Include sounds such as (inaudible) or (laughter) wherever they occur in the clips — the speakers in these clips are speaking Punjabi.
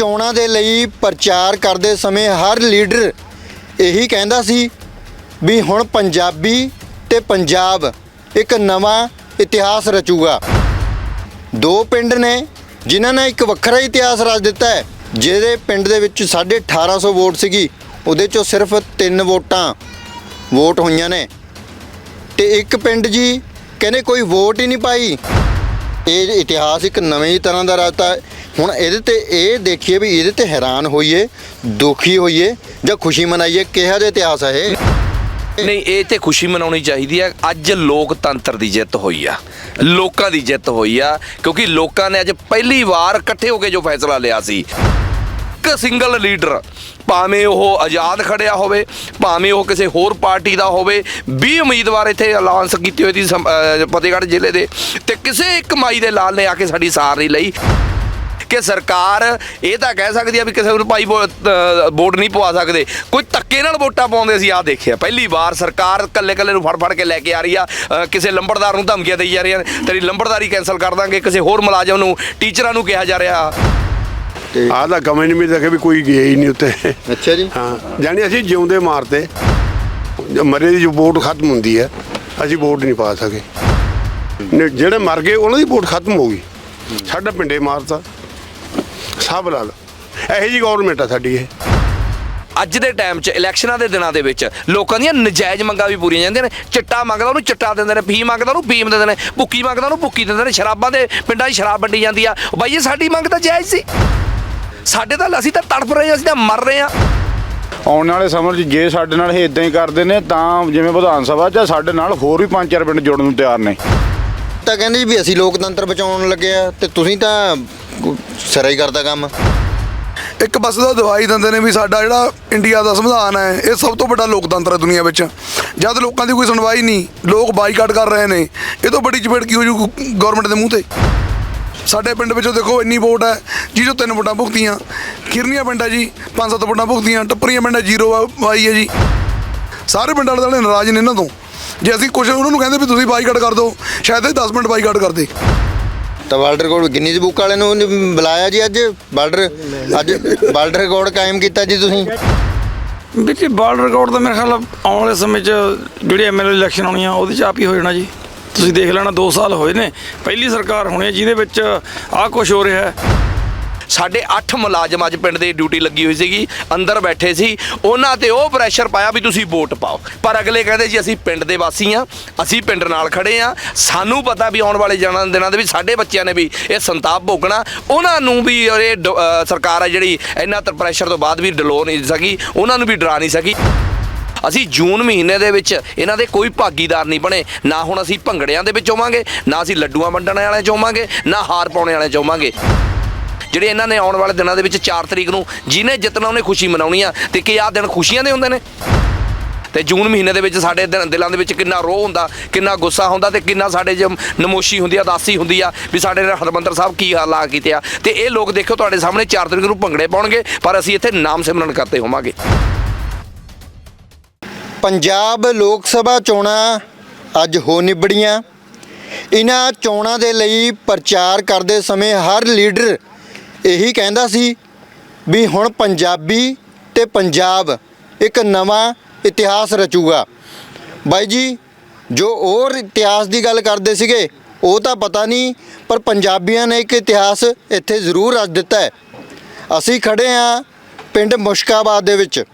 ਚੋਣਾਂ ਦੇ ਲਈ ਪ੍ਰਚਾਰ ਕਰਦੇ ਸਮੇਂ ਹਰ ਲੀਡਰ ਇਹੀ ਕਹਿੰਦਾ ਸੀ ਵੀ ਹੁਣ ਪੰਜਾਬੀ ਤੇ ਪੰਜਾਬ ਇੱਕ ਨਵਾਂ ਇਤਿਹਾਸ ਰਚੂਗਾ। ਦੋ ਪਿੰਡ ਨੇ ਜਿਨ੍ਹਾਂ ਨੇ ਇੱਕ ਵੱਖਰਾ ਇਤਿਹਾਸ ਰਚ ਦਿੱਤਾ ਹੈ, ਜਿਹਦੇ ਪਿੰਡ ਦੇ ਵਿੱਚ 1850 ਵੋਟ ਸੀਗੀ, ਉਹਦੇ ਚੋਂ ਸਿਰਫ 3 ਵੋਟਾਂ ਵੋਟ ਹੋਈਆਂ ਨੇ। ਤੇ ਇੱਕ ਪਿੰਡ ਜੀ ਕਹਿੰਦੇ ਕੋਈ ਵੋਟ ਹੀ ਨਹੀਂ ਪਾਈ। ਇਹ ਇਤਿਹਾਸ ਇੱਕ ਨਵੇਂ ਹੀ ਤਰ੍ਹਾਂ ਦਾ ਰਚਤਾ ਹੁਣ ਇਹਦੇ ਤੇ ਇਹ ਦੇਖੀਏ ਵੀ ਇਹਦੇ ਤੇ ਹੈਰਾਨ ਹੋਈਏ, ਦੁਖੀ ਹੋਈਏ ਜਾਂ ਖੁਸ਼ੀ ਮਨਾਈਏ, ਕਿਹੋ ਜਿਹਾ ਇਤਿਹਾਸ ਹੈ ਇਹ? ਨਹੀਂ, ਇਹ ਤੇ ਖੁਸ਼ੀ ਮਨਾਉਣੀ ਚਾਹੀਦੀ ਹੈ ਅੱਜ ਲੋਕਤੰਤਰ ਦੀ ਜਿੱਤ ਹੋਈ ਆ। ਲੋਕਾਂ ਦੀ ਜਿੱਤ ਹੋਈ ਆ, ਕਿਉਂਕਿ ਲੋਕਾਂ ਨੇ ਅੱਜ ਪਹਿਲੀ ਵਾਰ ਇਕੱਠੇ ਹੋ ਕੇ ਜੋ ਫੈਸਲਾ ਲਿਆ ਸੀ। ਇੱਕ ਸਿੰਗਲ ਲੀਡਰ ਭਾਵੇਂ ਉਹ ਆਜ਼ਾਦ ਖੜਿਆ ਹੋਵੇ, ਭਾਵੇਂ ਉਹ ਕਿਸੇ ਹੋਰ ਪਾਰਟੀ ਦਾ ਹੋਵੇ 20 ਉਮੀਦਵਾਰ ਇੱਥੇ ਐਲਾਨਸ ਕੀਤੇ ਹੋਏ ਸੀ ਫਤਿਹਗੜ੍ਹ ਜ਼ਿਲ੍ਹੇ ਦੇ, ਤੇ ਕਿਸੇ ਇੱਕ ਮਾਈ ਦੇ ਲਾਲ ਨੇ ਆ ਕੇ ਸਾਡੀ ਸਾਰ ਨਹੀਂ ਲਈ। ਕਿ ਸਰਕਾਰ ਇਹ ਤਾਂ ਕਹਿ ਸਕਦੀ ਆ ਵੀ ਕਿਸੇ ਨੂੰ ਭਾਈ ਵੋ- ਵੋਟ ਨਹੀਂ ਪਵਾ ਸਕਦੇ। ਕੋਈ ਧੱਕੇ ਨਾਲ ਵੋਟਾਂ ਪਾਉਂਦੇ ਸੀ ਆ ਦੇਖਿਆ। ਪਹਿਲੀ ਵਾਰ ਸਰਕਾਰ ਕੱਲੇ ਕੱਲੇ ਨੂੰ ਫੜ ਫੜ ਕੇ ਲੈ ਕੇ ਆ ਰਹੀ ਆ। ਕਿਸੇ ਲੰਬੜਦਾਰ ਨੂੰ ਧਮਕੀਆਂ ਦੇਈ ਜਾ ਰਹੀਆਂ ਨੇ, ਤੇਰੀ ਲੰਬੜਦਾਰੀ ਕੈਨਸਲ ਕਰ ਦਾਂਗੇ। ਕਿਸੇ ਹੋਰ ਮੁਲਾਜ਼ਮ ਨੂੰ ਟੀਚਰਾਂ ਨੂੰ ਕਿਹਾ ਜਾ ਰਿਹਾ। ਆਹ ਤਾਂ ਕਮੇ ਨਹੀਂ ਮਿਲਦਾ ਕਿ ਵੀ ਕੋਈ ਗਿਆ ਹੀ ਨਹੀਂ ਉੱਤੇ। ਅੱਛਾ ਜੀ। ਹਾਂ। ਜਾਨੀ ਅਸੀਂ ਜਿਉਂਦੇ ਮਾਰਤੇ ਜੋ ਮਰੇ ਦੀ ਜੋ ਵੋਟ ਖਤਮ ਹੁੰਦੀ ਹੈ ਅਸੀਂ ਵੋਟ ਨਹੀਂ ਪਾ ਸਕੇ। ਜਿਹੜੇ ਮਰ ਗਏ ਉਹਨਾਂ ਦੀ ਵੋਟ ਖਤਮ ਹੋ ਗਈ। ਸਾਡਾ ਪਿੰਡੇ ਮਾਰਤਾ। ਸਭ ਲਾਲ ਇਹੋ ਜੀ ਗਵਰਨਮੈਂਟ ਆ ਸਾਡੀ ਇਹ। ਅੱਜ ਦੇ ਟਾਈਮ 'ਚ ਇਲੈਕਸ਼ਨਾਂ ਦੇ ਦਿਨਾਂ ਦੇ ਵਿੱਚ ਲੋਕਾਂ ਦੀਆਂ ਨਜਾਇਜ਼ ਮੰਗਾਂ ਵੀ ਪੂਰੀਆਂ ਜਾਂਦੀਆਂ ਨੇ। ਚਿੱਟਾ ਮੰਗਦਾ ਉਹਨੂੰ ਚਿੱਟਾ ਦਿੰਦੇ ਨੇ ਫੀਮ ਮੰਗਦਾ ਉਹਨੂੰ ਫੀਮ ਦਿੰਦੇ ਨੇ ਭੁੱਕੀ ਮੰਗਦਾ ਉਹਨੂੰ ਭੁੱਕੀ ਦਿੰਦੇ ਨੇ। ਸ਼ਰਾਬਾਂ ਦੇ ਪਿੰਡਾਂ 'ਚ ਸ਼ਰਾਬ ਵੰਡੀ ਜਾਂਦੀ ਆ। ਉਹ ਬਾਈ ਇਹ ਸਾਡੀ ਮੰਗ ਤਾਂ ਜਾਇਜ਼ ਸੀ। ਸਾਡੇ ਤਾਂ ਅਸੀਂ ਤਾਂ ਤੜਫ ਰਹੇ ਹਾਂ ਅਸੀਂ ਤਾਂ ਮਰ ਰਹੇ ਹਾਂ। ਆਉਣ ਵਾਲੇ ਸਮੇਂ 'ਚ ਜੇ ਸਾਡੇ ਨਾਲ ਇਹ ਇਦਾਂ ਹੀ ਕਰਦੇ ਨੇ ਤਾਂ ਜਿਵੇਂ ਵਿਧਾਨ ਸਭਾ 'ਚ ਸਾਡੇ ਨਾਲ ਹੋਰ ਵੀ ਪੰਜ ਚਾਰ ਪਿੰਡ ਜੁੜਨ ਨੂੰ ਤਿਆਰ ਨੇ। ਤਾਂ ਕਹਿੰਦੇ ਜੀ ਵੀ ਅਸੀਂ ਲੋਕਤੰਤਰ ਬਚਾਉਣ ਲੱਗੇ ਆ ਤੇ ਤੁਸੀਂ ਤਾਂ ਸਿਰਾ ਹੀ ਕਰਦਾ ਕੰਮ। ਇੱਕ ਬਸ ਦਾ ਦਵਾਈ ਦਿੰਦੇ ਨੇ ਵੀ ਸਾਡਾ ਜਿਹੜਾ ਇੰਡੀਆ ਦਾ ਸੰਵਿਧਾਨ ਹੈ, ਇਹ ਸਭ ਤੋਂ ਵੱਡਾ ਲੋਕਤੰਤਰ ਹੈ ਦੁਨੀਆ ਵਿੱਚ। ਜਦ ਲੋਕਾਂ ਦੀ ਕੋਈ ਸੁਣਵਾਈ ਨਹੀਂ, ਲੋਕ ਬਾਈਕਾਟ ਕਰ ਰਹੇ ਨੇ, ਇਹ ਤੋਂ ਵੱਡੀ ਚਪੇੜ ਕੀ ਹੋ ਜੂ ਗਵਰਨਮੈਂਟ ਦੇ ਮੂੰਹ ਤੇ? ਸਾਡੇ ਪਿੰਡ ਵਿੱਚੋਂ ਦੇਖੋ ਇੰਨੀ ਵੋਟ ਹੈ ਜਿਹਦੇ ਤਿੰਨ ਵੋਟਾਂ ਭੁਗਤੀਆਂ, ਕਿਰਨੀਆਂ ਪਿੰਡ ਹੈ ਜੀ, ਪੰਜ ਸੱਤ ਵੋਟਾਂ ਭੁਗਤੀਆਂ, ਟੱਪਰੀਆਂ ਪਿੰਡ ਹੈ ਜ਼ੀਰੋ ਆਈ ਹੈ ਜੀ। ਸਾਰੇ ਪਿੰਡ ਵਾਲੇ ਤਾਂ ਨਾਰਾਜ਼ ਨੇ ਇਹਨਾਂ ਤੋਂ। ਜੇ ਅਸੀਂ ਕੁਝ ਉਹਨਾਂ ਨੂੰ ਕਹਿੰਦੇ ਵੀ ਤੁਸੀਂ ਬਾਈਕਾਟ ਕਰ ਦਿਓ, ਸ਼ਾਇਦ ਇਹ 10 ਮਿੰਟ ਬਾਈਕਾਟ ਕਰਦੇ। ਤਾਂ ਵਰਲਡ ਰਿਕਾਰਡ ਗਿਨੀਜ਼ ਬੁੱਕ ਵਾਲੇ ਨੂੰ ਨੀ ਬੁਲਾਇਆ ਜੀ ਅੱਜ? ਬਾਰਡਰ ਅੱਜ ਵਰਲਡ ਰਿਕਾਰਡ ਕਾਇਮ ਕੀਤਾ ਜੀ ਤੁਸੀਂ? ਵੀਰ ਜੀ ਵਰਲਡ ਰਿਕਾਰਡ ਤਾਂ ਮੇਰੇ ਖਿਆਲ ਆਉਣ ਵਾਲੇ ਸਮੇਂ 'ਚ ਜਿਹੜੀ ਐਮਐਲਏ ਇਲੈਕਸ਼ਨ ਆਉਣੀ ਆ ਉਹਦੇ 'ਚ ਆਪ ਹੀ ਹੋ ਜਾਣਾ ਜੀ। ਤੁਸੀਂ ਦੇਖ ਲੈਣਾ 2 ਸਾਲ ਹੋਏ ਨੇ। ਪਹਿਲੀ ਸਰਕਾਰ ਹੋਣੀ ਹੈ, ਜਿਹਦੇ ਵਿੱਚ ਆਹ ਕੁਝ ਹੋ ਰਿਹਾ ਹੈ। ਸਾਡੇ 8 ਮੁਲਾਜ਼ਮ ਅੱਜ ਪਿੰਡ ਦੇ ਡਿਊਟੀ ਲੱਗੀ ਹੋਈ ਸੀਗੀ, ਅੰਦਰ ਬੈਠੇ ਸੀ। ਉਹਨਾਂ ਤੇ ਉਹ ਪ੍ਰੈਸ਼ਰ ਪਾਇਆ ਵੀ ਤੁਸੀਂ ਵੋਟ ਪਾਓ। ਪਰ ਅਗਲੇ ਕਹਿੰਦੇ ਜੀ, ਅਸੀਂ ਪਿੰਡ ਦੇ ਵਾਸੀ ਆ ਅਸੀਂ ਪਿੰਡ ਨਾਲ ਖੜੇ ਆ ਸਾਨੂੰ ਪਤਾ ਵੀ ਆਉਣ ਵਾਲੇ ਜਨਾਂ ਦਿਨਾਂ ਦੇ ਵੀ ਸਾਡੇ ਬੱਚਿਆਂ ਨੇ ਵੀ ਇਹ ਸੰਤਾਪ ਭੋਗਣਾ। ਉਹਨਾਂ ਨੂੰ ਵੀ ਇਹ ਡ- ਸਰਕਾਰ ਆ ਜਿਹੜੀ ਇੰਨਾ ਤਰ ਪ੍ਰੈਸ਼ਰ ਤੋਂ ਬਾਅਦ ਵੀ ਡਲੋ ਨਹੀਂ ਸਕੀ, ਉਹਨਾਂ ਨੂੰ ਵੀ ਡਰਾ ਨਹੀਂ ਸਕੀ। ਅਸੀਂ ਜੂਨ ਮਹੀਨੇ ਦੇ ਵਿੱਚ ਇਹਨਾਂ ਦੇ ਕੋਈ ਭਾਗੀਦਾਰ ਨਹੀਂ ਬਣੇ। ਨਾ ਹੁਣ ਅਸੀਂ ਭੰਗੜਿਆਂ ਦੇ ਵਿੱਚ ਹੋਵਾਂਗੇ, ਨਾ ਅਸੀਂ ਲੱਡੂਆਂ ਵੰਡਣ ਵਾਲਿਆਂ ਚ ਹੋਵਾਂਗੇ, ਨਾ ਹਾਰ ਪਾਉਣੇ ਵਾਲਿਆਂ ਚ ਹੋਵਾਂਗੇ। ਜਿਹੜੇ ਇਹਨਾਂ ਨੇ ਆਉਣ ਵਾਲੇ ਦਿਨਾਂ ਦੇ ਵਿੱਚ 4 ਤਰੀਕ ਨੂੰ ਜਿਹਨੇ ਜਿੱਤਣਾ ਉਹਨੇ ਖੁਸ਼ੀ ਮਨਾਉਣੀ ਆ ਤੇ ਕਿ ਆਹ ਦਿਨ ਖੁਸ਼ੀਆਂ ਦੇ ਹੁੰਦੇ ਨੇ। ਤੇ ਜੂਨ ਮਹੀਨੇ ਦੇ ਵਿੱਚ ਸਾਡੇ ਦਿਲਾਂ ਦੇ ਵਿੱਚ ਕਿੰਨਾ ਰੋਹ ਹੁੰਦਾ, ਕਿੰਨਾ ਗੁੱਸਾ ਹੁੰਦਾ ਤੇ ਕਿੰਨਾ ਸਾਡੇ ਚ ਨਮੋਸ਼ੀ ਹੁੰਦੀ ਆ, ਉਦਾਸੀ ਹੁੰਦੀ ਆ ਵੀ ਸਾਡੇ ਨਾਲ ਹਰਮੰਦਰ ਸਾਹਿਬ ਕੀ ਹਾਲਾ ਕੀਤੇ ਆ। ਤੇ ਇਹ ਲੋਕ ਦੇਖੋ ਤੁਹਾਡੇ ਸਾਹਮਣੇ 4 ਤਰੀਕ ਨੂੰ ਭੰਗੜੇ ਪਾਉਣਗੇ, ਪਰ ਅਸੀਂ ਇੱਥੇ ਨਾਮ ਸਿਮਰਨ ਕਰਦੇ ਹੋਵਾਂਗੇ। ਪੰਜਾਬ ਲੋਕ ਸਭਾ ਚੋਣਾਂ ਅੱਜ ਹੋ ਨਿਬੜੀਆਂ। ਇਹਨਾਂ ਚੋਣਾਂ ਦੇ ਲਈ ਪ੍ਰਚਾਰ ਕਰਦੇ ਸਮੇਂ ਹਰ ਲੀਡਰ ਇਹੀ ਕਹਿੰਦਾ ਸੀ ਵੀ ਹੁਣ ਪੰਜਾਬੀ ਤੇ ਪੰਜਾਬ ਇੱਕ ਨਵਾਂ ਇਤਿਹਾਸ ਰਚੂਗਾ। ਬਾਈ ਜੀ, ਜੋ ਹੋਰ ਇਤਿਹਾਸ ਦੀ ਗੱਲ ਕਰਦੇ ਸੀਗੇ, ਉਹ ਤਾਂ ਪਤਾ ਨਹੀਂ, ਪਰ ਪੰਜਾਬੀਆਂ ਨੇ ਇੱਕ ਇਤਿਹਾਸ ਇੱਥੇ ਜ਼ਰੂਰ ਰਚ ਦਿੱਤਾ ਹੈ। ਅਸੀਂ ਖੜੇ ਆ ਪਿੰਡ ਮੁਸ਼ਕਾਬਾਦ ਦੇ ਵਿੱਚ।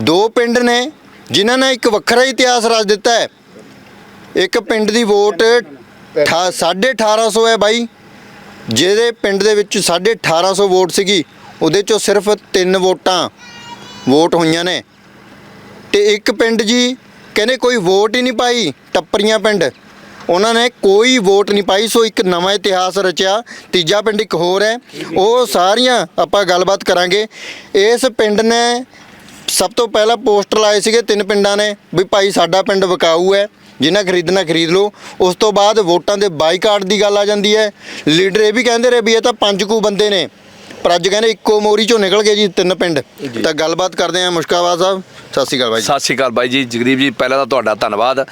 ਦੋ ਪਿੰਡ ਨੇ ਜਿਨ੍ਹਾਂ ਨੇ ਇੱਕ ਵੱਖਰਾ ਇਤਿਹਾਸ ਰਚ ਦਿੱਤਾ ਹੈ। ਇੱਕ ਪਿੰਡ ਦੀ ਵੋਟ 1850 ਹੈ ਬਾਈ। ਜਿਹਦੇ ਪਿੰਡ ਦੇ ਵਿੱਚ 1850 ਵੋਟ ਸੀਗੀ, ਉਹਦੇ ਚੋਂ ਸਿਰਫ 3 ਵੋਟਾਂ ਵੋਟ ਹੋਈਆਂ ਨੇ। ਤੇ ਇੱਕ ਪਿੰਡ ਜੀ ਕਹਿੰਦੇ ਕੋਈ ਵੋਟ ਹੀ ਨਹੀਂ ਪਾਈ, ਟੱਪਰੀਆਂ ਪਿੰਡ। ਉਹਨਾਂ ਨੇ ਕੋਈ ਵੋਟ ਨਹੀਂ ਪਾਈ, ਸੋ ਇੱਕ ਨਵਾਂ ਇਤਿਹਾਸ ਰਚਿਆ, ਤੀਜਾ ਪਿੰਡ ਇੱਕ ਹੋਰ ਹੈ। ਉਹ ਸਾਰੀਆਂ ਆਪਾਂ ਗੱਲਬਾਤ ਕਰਾਂਗੇ। ਇਸ ਪਿੰਡ ਨੇ ਸਭ ਤੋਂ ਪਹਿਲਾਂ ਪੋਸਟਰ ਲਾਏ ਸੀਗੇ ਤਿੰਨ ਪਿੰਡਾਂ ਨੇ, ਵੀ ਭਾਈ ਸਾਡਾ ਪਿੰਡ ਵਿਕਾਊ ਹੈ। ਜਿਨ੍ਹਾਂ ਖਰੀਦਣਾ ਖਰੀਦ ਲਓ, ਉਸ ਤੋਂ ਬਾਅਦ ਵੋਟਾਂ ਦੇ ਬਾਈਕਾਟ ਦੀ ਗੱਲ ਆ ਜਾਂਦੀ ਹੈ। ਲੀਡਰ ਇਹ ਵੀ ਕਹਿੰਦੇ ਰਹੇ ਵੀ ਇਹ ਤਾਂ ਪੰਜ ਕੁ ਬੰਦੇ ਨੇ। ਪਰ ਅੱਜ ਕਹਿੰਦੇ ਇੱਕੋ ਮੋਰੀ ਚੋਂ ਨਿਕਲ ਗਏ ਜੀ ਤਿੰਨ ਪਿੰਡ। ਤਾਂ ਗੱਲਬਾਤ ਕਰਦੇ ਆ ਮੁਸ਼ਕਾਬਾਦ ਸਾਹਿਬ। ਸਤਿ ਸ਼੍ਰੀ ਅਕਾਲ ਬਾਈ ਜੀ। ਸਤਿ ਸ਼੍ਰੀ ਅਕਾਲ ਬਾਈ ਜੀ। ਜਗਦੀਪ ਜੀ ਪਹਿਲਾਂ ਤਾਂ ਤੁਹਾਡਾ ਧੰਨਵਾਦ। ਅ,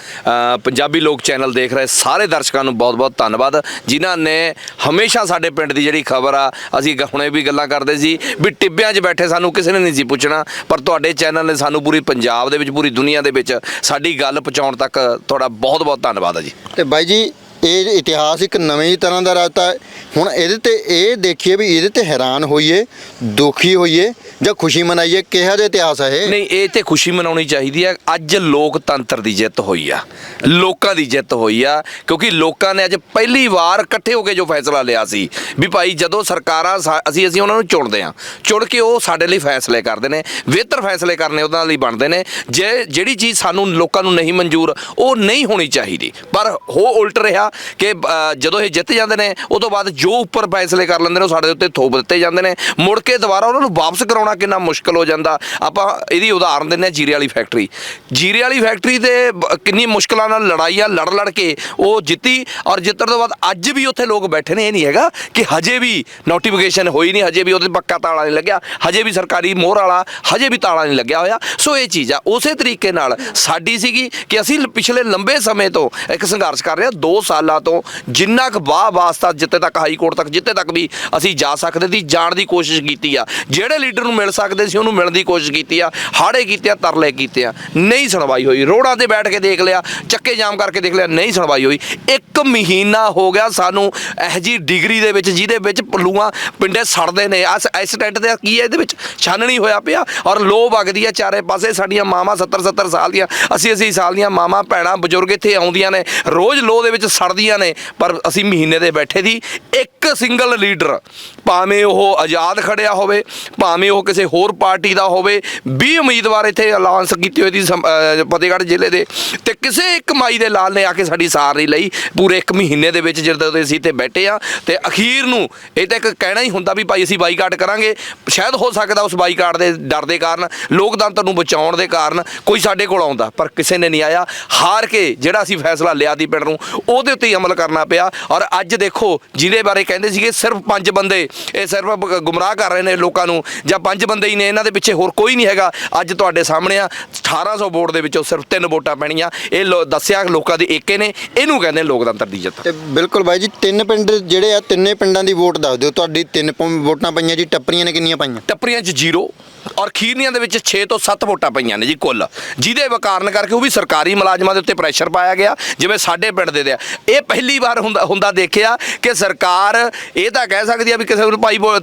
ਪੰਜਾਬੀ ਲੋਕ ਚੈਨਲ ਦੇਖ ਰਹੇ ਸਾਰੇ ਦਰਸ਼ਕਾਂ ਨੂੰ ਬਹੁਤ-ਬਹੁਤ ਧੰਨਵਾਦ ਜਿਨ੍ਹਾਂ ਨੇ ਹਮੇਸ਼ਾ ਸਾਡੇ ਪਿੰਡ ਦੀ ਜਿਹੜੀ ਖਬਰ ਆ ਅਸੀਂ ਗ- ਹੁਣੇ ਵੀ ਗੱਲਾਂ ਕਰਦੇ ਸੀ ਵੀ ਟਿੱਬਿਆਂ 'ਚ ਬੈਠੇ ਸਾਨੂੰ ਕਿਸੇ ਨੇ ਨਹੀਂ ਸੀ ਪੁੱਛਣਾ ਪਰ ਤੁਹਾਡੇ ਚੈਨਲ ਨੇ ਸਾਨੂੰ ਪੂਰੀ ਪੰਜਾਬ ਦੇ ਵਿੱਚ ਪੂਰੀ ਦੁਨੀਆ ਦੇ ਵਿੱਚ ਸਾਡੀ ਗੱਲ ਪਹੁੰਚਾਉਣ ਤੱਕ ਤੁਹਾਡਾ ਬਹੁਤ-ਬਹੁਤ ਧੰਨਵਾਦ ਹੈ ਜੀ। ਤੇ ਬਾਈ ਜੀ ਇਹ ਇਤਿਹਾਸ ਇੱਕ ਨਵੇਂ ਹੀ ਤਰ੍ਹਾਂ ਦਾ ਰਚਤਾ ਹੈ। ਹੁਣ ਇਹਦੇ ਤੇ ਇਹ ਦੇਖੀਏ ਵੀ ਇਹਦੇ ਤੇ ਹੈਰਾਨ ਹੋਈਏ, ਦੁਖੀ ਹੋਈਏ ਜਾਂ ਖੁਸ਼ੀ ਮਨਾਈਏ, ਕਿਹੋ ਜਿਹਾ ਇਤਿਹਾਸ ਹੈ ਇਹ? ਨਹੀਂ, ਇਹ ਤੇ ਖੁਸ਼ੀ ਮਨਾਉਣੀ ਚਾਹੀਦੀ ਹੈ ਅੱਜ ਲੋਕਤੰਤਰ ਦੀ ਜਿੱਤ ਹੋਈ ਆ। ਲੋਕਾਂ ਦੀ ਜਿੱਤ ਹੋਈ ਆ, ਕਿਉਂਕਿ ਲੋਕਾਂ ਨੇ ਅੱਜ ਪਹਿਲੀ ਵਾਰ ਇਕੱਠੇ ਹੋ ਕੇ ਜੋ ਫੈਸਲਾ ਲਿਆ ਸੀ ਵੀ ਭਾਈ ਜਦੋਂ ਸਰਕਾਰਾਂ ਸਾ- ਅਸੀਂ ਅਸੀਂ ਉਹਨਾਂ ਨੂੰ ਚੁਣਦੇ ਆ, ਚੁਣ ਕੇ ਉਹ ਸਾਡੇ ਲਈ ਫੈਸਲੇ ਕਰਦੇ ਨੇ, ਬਿਹਤਰ ਫੈਸਲੇ ਕਰਨੇ ਉਹਨਾਂ ਲਈ ਬਣਦੇ ਨੇ। ਜੇ, ਜਿਹੜੀ ਚੀਜ਼ ਸਾਨੂੰ ਲੋਕਾਂ ਨੂੰ ਨਹੀਂ ਮਨਜ਼ੂਰ, ਉਹ ਨਹੀਂ ਹੋਣੀ ਚਾਹੀਦੀ। ਪਰ ਹੋ ਉਲਟ ਰਿਹਾ ਕਿ ਜਦੋਂ ਇਹ ਜਿੱਤ ਜਾਂਦੇ ਨੇ, ਉਹ ਤੋਂ ਬਾਅਦ ਜੋ ਉੱਪਰ ਫੈਸਲੇ ਕਰ ਲੈਂਦੇ ਨੇ, ਉਹ ਸਾਡੇ ਉੱਤੇ ਥੋਪ ਦਿੱਤੇ ਜਾਂਦੇ ਨੇ। ਮੁੜ ਕੇ ਦੁਬਾਰਾ ਉਹਨਾਂ ਨੂੰ ਵਾਪਸ ਕਰਾਉਣਾ ਕਿੰਨਾ ਮੁਸ਼ਕਲ ਹੋ ਜਾਂਦਾ। ਆਪਾਂ ਇਹਦੀ ਉਦਾਹਰਨ ਦਿੰਦੇ ਹਾਂ ਜੀਰੇ ਵਾਲੀ ਫੈਕਟਰੀ। ਜੀਰੇ ਵਾਲੀ ਫੈਕਟਰੀ ਤੇ ਕਿੰਨੀ ਮੁਸ਼ਕਲਾਂ ਨਾਲ ਲੜਾਈਆਂ ਲੜ ਲੜ ਕੇ ਉਹ ਜਿੱਤੀ। ਔਰ ਜਿੱਤਣ ਤੋਂ ਬਾਅਦ ਅੱਜ ਵੀ ਉੱਥੇ ਲੋਕ ਬੈਠੇ ਨੇ, ਇਹ ਨਹੀਂ ਹੈਗਾ ਕਿ ਹਜੇ ਵੀ ਨੋਟੀਫਿਕੇਸ਼ਨ ਹੋਈ ਨਹੀਂ, ਹਜੇ ਵੀ ਉਹਦੇ ਪੱਕਾ ਤਾਲਾ ਨਹੀਂ ਲੱਗਿਆ, ਹਜੇ ਵੀ ਸਰਕਾਰੀ ਮੋਹਰ ਵਾਲਾ, ਹਜੇ ਵੀ ਤਾਲਾ ਨਹੀਂ ਲੱਗਿਆ ਹੋਇਆ। ਸੋ ਇਹ ਚੀਜ਼ ਆ। ਉਸੇ ਤਰੀਕੇ ਨਾਲ ਸਾਡੀ ਸੀਗੀ ਕਿ ਅਸੀਂ ਪਿਛਲੇ ਲੰਬੇ ਸਮੇਂ ਤੋਂ ਇੱਕ ਸੰਘਰਸ਼ ਕਰ ਰਹੇ ਹਾਂ। 2 ਸਾਲ ਸਾਲਾਂ ਤੋਂ ਜਿੰਨਾ ਕੁ ਵਾਹ ਵਾਸਤਾ ਜਿੱਤੇ ਤੱਕ ਹਾਈ ਕੋਰਟ ਤੱਕ ਜਿੱਤੇ ਤੱਕ ਵੀ ਅਸੀਂ ਜਾ ਸਕਦੇ ਸੀ, ਜਾਣ ਦੀ ਕੋਸ਼ਿਸ਼ ਕੀਤੀ ਆ। ਜਿਹੜੇ ਲੀਡਰ ਨੂੰ ਮਿਲ ਸਕਦੇ ਸੀ, ਉਹਨੂੰ ਮਿਲਣ ਦੀ ਕੋਸ਼ਿਸ਼ ਕੀਤੀ ਆ, ਹਾੜੇ ਕੀਤੇ ਆ, ਤਰਲੇ ਕੀਤੇ ਆ। ਨਹੀਂ ਸੁਣਵਾਈ ਹੋਈ। ਰੋਡਾਂ ਤੇ ਬੈਠ ਕੇ ਦੇਖ ਲਿਆ, ਚੱਕੇ ਜਾਮ ਕਰਕੇ ਦੇਖ ਲਿਆ, ਨਹੀਂ ਸੁਣਵਾਈ ਹੋਈ। ਇੱਕ ਮਹੀਨਾ ਹੋ ਗਿਆ ਸਾਨੂੰ ਇਹ ਜੀ ਡਿਗਰੀ ਦੇ ਵਿੱਚ, ਜਿਹਦੇ ਵਿੱਚ ਪੱਲੂਆਂ ਪਿੰਡੇ ਸੜਦੇ ਨੇ। ਇਸ ਐਕਸੀਡੈਂਟ ਦੇ ਕੀ ਹੈ, ਇਹਦੇ ਵਿੱਚ ਛਾਨਣੀ ਹੋਇਆ ਪਿਆ ਔਰ ਲੋ ਵਗਦੀ ਆ ਚਾਰੇ ਪਾਸੇ। ਸਾਡੀਆਂ ਮਾਵਾਂ 70 70 ਸਾਲ ਦੀਆਂ 80 80 ਸਾਲ ਦੀਆਂ ਮਾਵਾਂ, ਭੈਣਾਂ, ਬਜ਼ੁਰਗ ਇੱਥੇ ਆਉਂਦੀਆਂ ਨੇ। ਰੋਜ਼ ਲੋ ਦੇ ਵਿੱਚ ਸੜਦੀਆਂ ਨੇ, ਪਰ ਅਸੀਂ ਮਹੀਨੇ ਦੇ ਬੈਠੇ ਦੀ ਇੱਕ ਸਿੰਗਲ ਲੀਡਰ ਭਾਵੇਂ ਉਹ ਆਜ਼ਾਦ ਖੜਿਆ ਹੋਵੇ, ਭਾਵੇਂ ਉਹ ਕਿਸੇ ਹੋਰ ਪਾਰਟੀ ਦਾ ਹੋਵੇ 20 ਉਮੀਦਵਾਰ ਇੱਥੇ ਐਲਾਨਸ ਕੀਤੇ ਹੋਏ ਦੀ ਫਤਿਹਗੜ੍ਹ ਜ਼ਿਲ੍ਹੇ ਦੇ, ਤੇ ਕਿਸੇ ਇੱਕ ਮਾਈ ਦੇ ਲਾਲ ਨੇ ਆ ਕੇ ਸਾਡੀ ਸਾਰ ਨਹੀਂ ਲਈ, ਪੂਰੇ ਇੱਕ ਮਹੀਨੇ ਦੇ ਵਿੱਚ ਜਦੋਂ ਅਸੀਂ ਇੱਥੇ ਬੈਠੇ ਆ, ਤੇ ਅਖੀਰ ਨੂੰ ਇਹ ਤਾਂ ਇੱਕ ਕਹਿਣਾ ਹੀ ਹੁੰਦਾ ਵੀ ਭਾਈ ਅਸੀਂ ਬਾਈਕਾਟ ਕਰਾਂਗੇ, ਸ਼ਾਇਦ ਹੋ ਸਕਦਾ ਉਸ ਬਾਈਕਾਟ ਦੇ ਡਰ ਦੇ ਕਾਰਨ, ਲੋਕਤੰਤਰ ਨੂੰ ਬਚਾਉਣ ਦੇ ਕਾਰਨ ਕੋਈ ਸਾਡੇ ਕੋਲ ਆਉਂਦਾ, ਪਰ ਕਿਸੇ ਨੇ ਨਹੀਂ ਆਇਆ, ਹਾਰ ਕੇ ਜਿਹੜਾ ਅਸੀਂ ਫੈਸਲਾ ਲਿਆ ਦੀ ਪਿੰਡ ਨੂੰ, ਉਹਦੇ ਉੱਤੇ ਹੀ ਅਮਲ ਕਰਨਾ ਪਿਆ। ਔਰ ਅੱਜ ਦੇਖੋ ਜਿਹਦੇ ਬਾਰੇ ਕਹਿੰਦੇ ਸੀਗੇ ਸਿਰਫ ਪੰਜ ਬੰਦੇ। ਇਹ ਸਿਰਫ ਗੁੰਮਰਾਹ ਕਰ ਰਹੇ ਨੇ ਲੋਕਾਂ ਨੂੰ। ਜਾਂ ਪੰਜ ਬੰਦੇ ਹੀ ਨੇ ਇਹਨਾਂ ਦੇ ਪਿੱਛੇ ਹੋਰ ਕੋਈ ਨਹੀਂ ਹੈਗਾ। ਅੱਜ ਤੁਹਾਡੇ ਸਾਹਮਣੇ ਆ 1800 ਵੋਟ ਦੇ ਵਿੱਚੋਂ ਸਿਰਫ ਤਿੰਨ ਵੋਟਾਂ ਪੈਣੀਆਂ। ਇਹ ਦੱਸਿਆ ਲੋਕਾਂ ਦੇ ਏਕੇ ਨੇ। ਇਹਨੂੰ ਕਹਿੰਦੇ ਲੋਕਤੰਤਰ ਦੀ ਜਿੱਤ। ਤੇ ਬਿਲਕੁਲ ਬਾਈ ਜੀ ਤਿੰਨ ਪਿੰਡ ਜਿਹੜੇ ਆ ਤਿੰਨੇ ਪਿੰਡਾਂ ਦੀ ਵੋਟ ਦੱਸ ਦਿਓ। ਤੁਹਾਡੀ ਤਿੰਨ ਵੋਟਾਂ ਪਈਆਂ ਜੀ ਟੱਪਰੀਆਂ ਨੇ ਕਿੰਨੀਆਂ ਪਾਈਆਂ? ਟੱਪਰੀਆਂ 'ਚ ਜ਼ੀਰੋ। ਔਰ ਖੀਰਨੀਆਂ ਦੇ ਵਿੱਚ 6 ਤੋਂ 7 ਵੋਟਾਂ ਪਈਆਂ ਨੇ ਜੀ ਕੁੱਲ। ਜਿਹਦੇ ਕਾਰਨ ਕਰਕੇ ਉਹ ਵੀ ਸਰਕਾਰੀ ਮੁਲਾਜ਼ਮਾਂ ਦੇ ਉੱਤੇ ਪ੍ਰੈਸ਼ਰ ਪਾਇਆ ਗਿਆ। ਜਿਵੇਂ ਸਾਡੇ ਪਿੰਡ ਦੇ ਦੇ ਇਹ ਪਹਿਲੀ ਵਾਰ ਹੁੰਦਾ ਹੁੰਦਾ ਦੇਖਿਆ ਕਿ ਸਰਕਾਰ ਇਹ ਤਾਂ ਕਹਿ ਸਕਦੀ ਆ ਵੀ ਕਿਸੇ ਨੂੰ ਭਾਈ ਵੋ-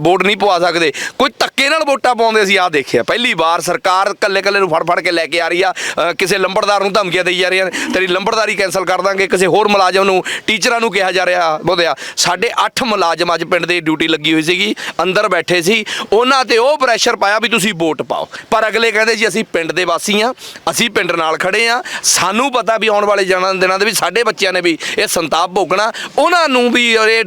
ਵੋਟ ਨਹੀਂ ਪਵਾ ਸਕਦੇ। ਕੋਈ ਧੱਕੇ ਨਾਲ ਵੋਟਾਂ ਪਾਉਂਦੇ ਸੀ ਆ ਦੇਖਿਆ। ਪਹਿਲੀ ਵਾਰ ਸਰਕਾਰ ਕੱਲੇ ਕੱਲੇ ਨੂੰ ਫੜ ਫੜ ਕੇ ਲੈ ਕੇ ਆ ਰਹੀ ਆ। ਕਿਸੇ ਲੰਬੜਦਾਰ ਨੂੰ ਧਮਕੀਆਂ ਦੇਈ ਜਾ ਰਹੀਆਂ ਤੇਰੀ ਲੰਬੜਦਾਰੀ ਕੈਨਸਲ ਕਰ ਦਾਂਗੇ। ਕਿਸੇ ਹੋਰ ਮੁਲਾਜ਼ਮ ਨੂੰ, ਟੀਚਰਾਂ ਨੂੰ ਕਿਹਾ ਜਾ ਰਿਹਾ ਬੋਧਿਆ। ਸਾਡੇ 8 ਮੁਲਾਜ਼ਮ ਅੱਜ ਪਿੰਡ ਦੇ ਡਿਊਟੀ ਲੱਗੀ ਹੋਈ ਸੀਗੀ, ਅੰਦਰ ਬੈਠੇ ਸੀ। ਉਹਨਾਂ ਤੇ ਉਹ ਪ੍ਰੈਸ਼ਰ ਪਾਇਆ ਵੀ ਤੁਸੀਂ ਵੋਟ ਪਾਓ। ਪਰ ਅਗਲੇ ਕਹਿੰਦੇ ਜੀ, ਅਸੀਂ ਪਿੰਡ ਦੇ ਵਾਸੀ ਆ। ਅਸੀਂ ਪਿੰਡ ਨਾਲ ਖੜੇ ਆ। ਸਾਨੂੰ ਪਤਾ ਵੀ ਆਉਣ ਵਾਲੇ ਜਨਾਂ ਦਿਨਾਂ ਦੇ ਵਿੱਚ ਸਾਡੇ ਬੱਚਿਆਂ ਨੇ ਵੀ ਇਹ ਸੰਤਾਪ ਭੋਗਣਾ। ਉਹਨਾਂ ਨੂੰ ਵੀ ਇਹ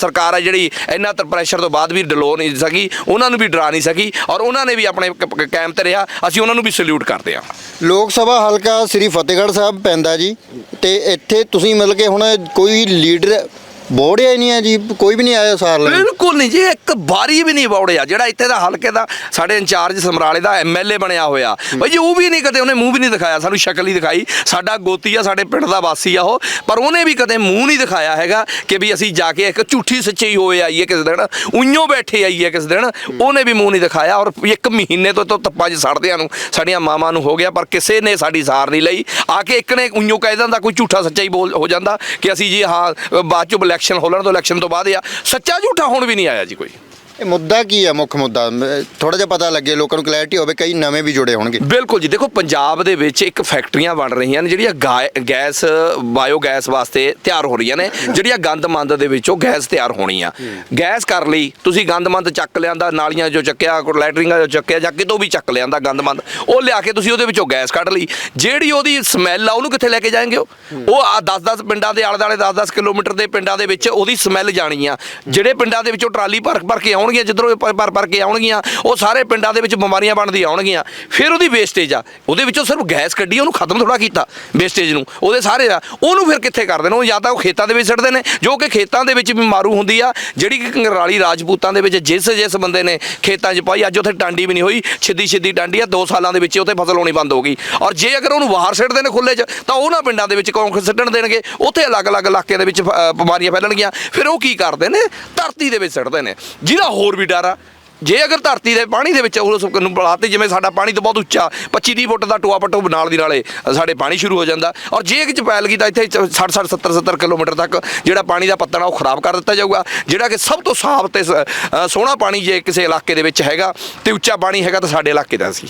ਸਰਕਾਰ ਆ ਜਿਹੜੀ ਇੰਨਾ ਤਾਂ ਪ੍ਰੈਸ਼ਰ ਤੋਂ ਬਾਅਦ ਵੀ ਡਲੋ ਨਹੀਂ ਸਕੀ, ਉਹਨਾਂ ਨੂੰ ਵੀ ਡਰਾ ਨਹੀਂ ਸਕੀ ਔਰ ਉਹਨਾਂ ਨੇ ਵੀ ਆਪਣੇ ਕੈਮ ਤੇ ਰਿਹਾ, ਅਸੀਂ ਉਹਨਾਂ ਨੂੰ ਵੀ ਸਲੂਟ ਕਰਦੇ ਹਾਂ। ਲੋਕ ਸਭਾ ਹਲਕਾ ਸ੍ਰੀ ਫਤਿਹਗੜ੍ਹ ਸਾਹਿਬ ਪੈਂਦਾ ਜੀ, ਤੇ ਇੱਥੇ ਤੁਸੀਂ ਮਤਲਬ ਕਿ ਹੁਣ ਕੋਈ ਲੀਡਰ ਬੋੜਿਆ ਹੀ ਨਹੀਂ ਹੈ ਜੀ, ਕੋਈ ਵੀ ਨਹੀਂ ਆਇਆ ਸਾਰ ਲੈਣ। ਬਿਲਕੁਲ ਨਹੀਂ ਜੀ, ਇੱਕ ਵਾਰੀ ਵੀ ਨਹੀਂ ਵੌੜਿਆ ਜਿਹੜਾ ਇੱਥੇ ਦਾ ਹਲਕੇ ਦਾ ਸਾਡੇ ਇੰਚਾਰਜ ਸਮਰਾਲੇ ਦਾ ਐਮਐਲਏ ਬਣਿਆ ਹੋਇਆ। ਬਈ ਜੀ, ਉਹ ਵੀ ਨਹੀਂ ਕਦੇ ਉਹਨੇ ਮੂੰਹ ਵੀ ਨਹੀਂ ਦਿਖਾਇਆ, ਸਾਨੂੰ ਸ਼ਕਲ ਹੀ ਦਿਖਾਈ। ਸਾਡਾ ਗੋਤੀ ਆ, ਸਾਡੇ ਪਿੰਡ ਦਾ ਵਾਸੀ ਆ ਉਹ। ਪਰ ਉਹਨੇ ਵੀ ਕਦੇ ਮੂੰਹ ਨਹੀਂ ਦਿਖਾਇਆ ਹੈਗਾ ਕਿ ਵੀ ਅਸੀਂ ਜਾ ਕੇ ਇੱਕ ਝੂਠੀ ਸੱਚੀ ਹੋਏ ਆਈਏ ਕਿਸੇ ਦਿਨ। ਉਈਓ ਬੈਠੇ ਆਈਏ ਕਿਸੇ ਦਿਨ। ਉਹਨੇ ਵੀ ਮੂੰਹ ਨਹੀਂ ਦਿਖਾਇਆ ਔਰ ਇੱਕ ਮਹੀਨੇ ਤੋਂ ਤੋਂ ਤੱਪਾਂ 'ਚ ਸੜਦਿਆਂ ਨੂੰ, ਸਾਡੀਆਂ ਮਾਵਾਂ ਨੂੰ ਹੋ ਗਿਆ। ਪਰ ਕਿਸੇ ਨੇ ਸਾਡੀ ਸਾਰ ਨਹੀਂ ਲਈ। ਆ ਕੇ ਇੱਕ ਨੇ ਉਈਓ ਕਹਿ ਦਿੰਦਾ, ਕੋਈ ਝੂਠਾ ਸੱਚਾ ਹੀ ਬੋਲ ਹੋ ਜਾਂਦਾ ਕਿ ਅਸੀਂ ਜੀ ਹਾਂ, ਬਾਅਦ ਚੋਂ ਇਲੈਕਸ਼ਨ ਹੋਲਣ ਤੋਂ ਇਲੈਕਸ਼ਨ ਤੋਂ ਬਾਅਦ ਆ। ਸੱਚਾ ਝੂਠਾ ਹੁਣ ਵੀ ਨਹੀਂ ਆਇਆ ਜੀ ਕੋਈ। ਇਹ ਮੁੱਦਾ ਕੀ ਹੈ ਮੁੱਖ ਮੁੱਦਾ? ਥੋੜਾ ਜਿਹਾ ਪਤਾ ਲੱਗੇ, ਲੋਕਾਂ ਨੂੰ ਕਲੈਰਿਟੀ ਹੋਵੇ, ਕਈ ਨਵੇਂ ਵੀ ਜੁੜੇ ਹੋਣਗੇ। ਬਿਲਕੁਲ ਜੀ, ਦੇਖੋ, ਪੰਜਾਬ ਦੇ ਵਿੱਚ ਇੱਕ ਫੈਕਟਰੀਆਂ ਬਣ ਰਹੀਆਂ ਨੇ, ਜਿਹੜੀਆਂ ਗਾ- ਗੈਸ ਬਾਇਓਗੈਸ ਵਾਸਤੇ ਤਿਆਰ ਹੋ ਰਹੀਆਂ ਨੇ, ਜਿਹੜੀਆਂ ਗੰਦਮੰਦ ਦੇ ਵਿੱਚੋਂ ਗੈਸ ਤਿਆਰ ਹੋਣੀ ਆ ਗੈਸ ਕਰ ਲਈ, ਤੁਸੀਂ ਗੰਦਮੰਦ ਚੱਕ ਲਿਆਂਦਾ, ਨਾਲੀਆਂ ਜੋ ਚੱਕਿਆ ਕੋਈ ਲੈਟਰਿੰਗਾਂ ਜੋ ਚੱਕਿਆ, ਜਾਂ ਕਿਤੋਂ ਵੀ ਚੱਕ ਲਿਆਂਦਾ ਗੰਦਮੰਦ, ਉਹ ਲਿਆ ਕੇ ਤੁਸੀਂ ਉਹਦੇ ਵਿੱਚੋਂ ਗੈਸ ਕੱਢ ਲਈ। ਜਿਹੜੀ ਉਹਦੀ ਸਮੈਲ ਆ, ਉਹਨੂੰ ਕਿੱਥੇ ਲੈ ਕੇ ਜਾਣਗੇ ਉਹ? ਆ 10-10 ਪਿੰਡਾਂ ਦੇ ਆਲੇ ਦੁਆਲੇ 10-10 ਕਿਲੋਮੀਟਰ ਦੇ ਪਿੰਡਾਂ ਦੇ ਵਿੱਚ ਉਹਦੀ ਸਮੈਲ ਜਾਣੀ ਆ। ਜਿਹੜੇ ਪਿੰਡਾਂ ਦੇ ਵਿੱਚੋਂ ਟਰਾਲੀ ਭਰ ਭਰ ਕੇ ਆਉਣ ਆਉਣਗੀਆਂ, ਜਿੱਧਰੋਂ ਇਹ ਭਰ ਭਰ ਕੇ ਆਉਣਗੀਆਂ, ਉਹ ਸਾਰੇ ਪਿੰਡਾਂ ਦੇ ਵਿੱਚ ਬਿਮਾਰੀਆਂ ਬਣਦੀਆਂ ਆਉਣਗੀਆਂ। ਫਿਰ ਉਹਦੀ ਵੇਸਟੇਜ ਆ। ਉਹਦੇ ਵਿੱਚੋਂ ਸਿਰਫ ਗੈਸ ਕੱਢੀ, ਉਹਨੂੰ ਖਤਮ ਥੋੜਾ ਕੀਤਾ ਵੇਸਟੇਜ ਨੂੰ। ਉਹਦੇ ਸਾਰੇ ਆ। ਉਹਨੂੰ ਫਿਰ ਕਿੱਥੇ ਕਰਦੇ ਨੇ? ਉਹ ਜਾਂ ਤਾਂ ਉਹ ਖੇਤਾਂ ਦੇ ਵਿੱਚ ਸਿੱਟਦੇ ਨੇ, ਜੋ ਕਿ ਖੇਤਾਂ ਦੇ ਵਿੱਚ ਵੀ ਮਾਰੂ ਹੁੰਦੀ ਆ। ਜਿਹੜੀ ਕਿ ਕੰਗਰਾਲੀ ਰਾਜਪੂਤਾਂ ਦੇ ਵਿੱਚ ਜਿਸ ਜਿਸ ਬੰਦੇ ਨੇ ਖੇਤਾਂ 'ਚ ਪਾਈ, ਅੱਜ ਉੱਥੇ ਟਾਂਡੀ ਵੀ ਨਹੀਂ ਹੋਈ। ਛਿੱਦੀ ਛਿੱਦੀ ਟਾਂਡੀ ਆ 2 ਸਾਲਾਂ ਦੇ ਵਿੱਚ ਉੱਥੇ ਫਸਲ ਹੋਣੀ ਬੰਦ ਹੋ ਗਈ। ਔਰ ਜੇ ਅਗਰ ਉਹਨੂੰ ਬਾਹਰ ਸਿੱਟਦੇ ਨੇ ਖੁੱਲੇ 'ਚ, ਤਾਂ ਉਹਨਾਂ ਪਿੰਡਾਂ ਦੇ ਵਿੱਚ ਕੌਣ ਸਿੱਟਣ ਦੇਣਗੇ। ਉੱਥੇ ਅਲੱਗ-ਅਲੱਗ ਇਲਾਕਿਆਂ ਦੇ ਵਿੱਚ ਫ- ਬਿਮਾਰੀਆਂ ਫੈਲਣਗੀਆਂ। ਫਿਰ ਉਹ ਕੀ ਕਰਦੇ ਨੇ? ਧਰਤੀ ਦੇ ਵਿੱਚ ਸਿੱਟਦੇ ਨੇ। ਜਿਹਦਾ ਹੋਰ ਵੀ ਡਰ ਆ। ਜੇ ਅਗਰ ਧਰਤੀ ਦੇ ਪਾਣੀ ਦੇ ਵਿੱਚ ਉਸ ਨੂੰ ਬੁਲਾਤੇ, ਜਿਵੇਂ ਸਾਡਾ ਪਾਣੀ ਤੋਂ ਬਹੁਤ ਉੱਚਾ 25 30 ਫੁੱਟ ਦਾ ਟੋਆ ਪਟੋ ਨਾਲ ਦੀ ਨਾਲੇ ਸਾਡੇ ਪਾਣੀ ਸ਼ੁਰੂ ਹੋ ਜਾਂਦਾ। ਔਰ ਜੇ ਇੱਕ ਚ ਪੈਲ ਗਈ ਤਾਂ ਇੱਥੇ 60 60 70 70 ਕਿਲੋਮੀਟਰ ਤੱਕ ਜਿਹੜਾ ਪਾਣੀ ਦਾ ਪੱਤਣ ਆ ਉਹ ਖਰਾਬ ਕਰ ਦਿੱਤਾ ਜਾਊਗਾ। ਜਿਹੜਾ ਕਿ ਸਭ ਤੋਂ ਸਾਫ਼ ਤੇ ਸ- ਸੋਹਣਾ ਪਾਣੀ ਜੇ ਕਿਸੇ ਇਲਾਕੇ ਦੇ ਵਿੱਚ ਹੈਗਾ ਤੇ ਉੱਚਾ ਪਾਣੀ ਹੈਗਾ ਤਾਂ ਸਾਡੇ ਇਲਾਕੇ ਦਾ ਸੀ।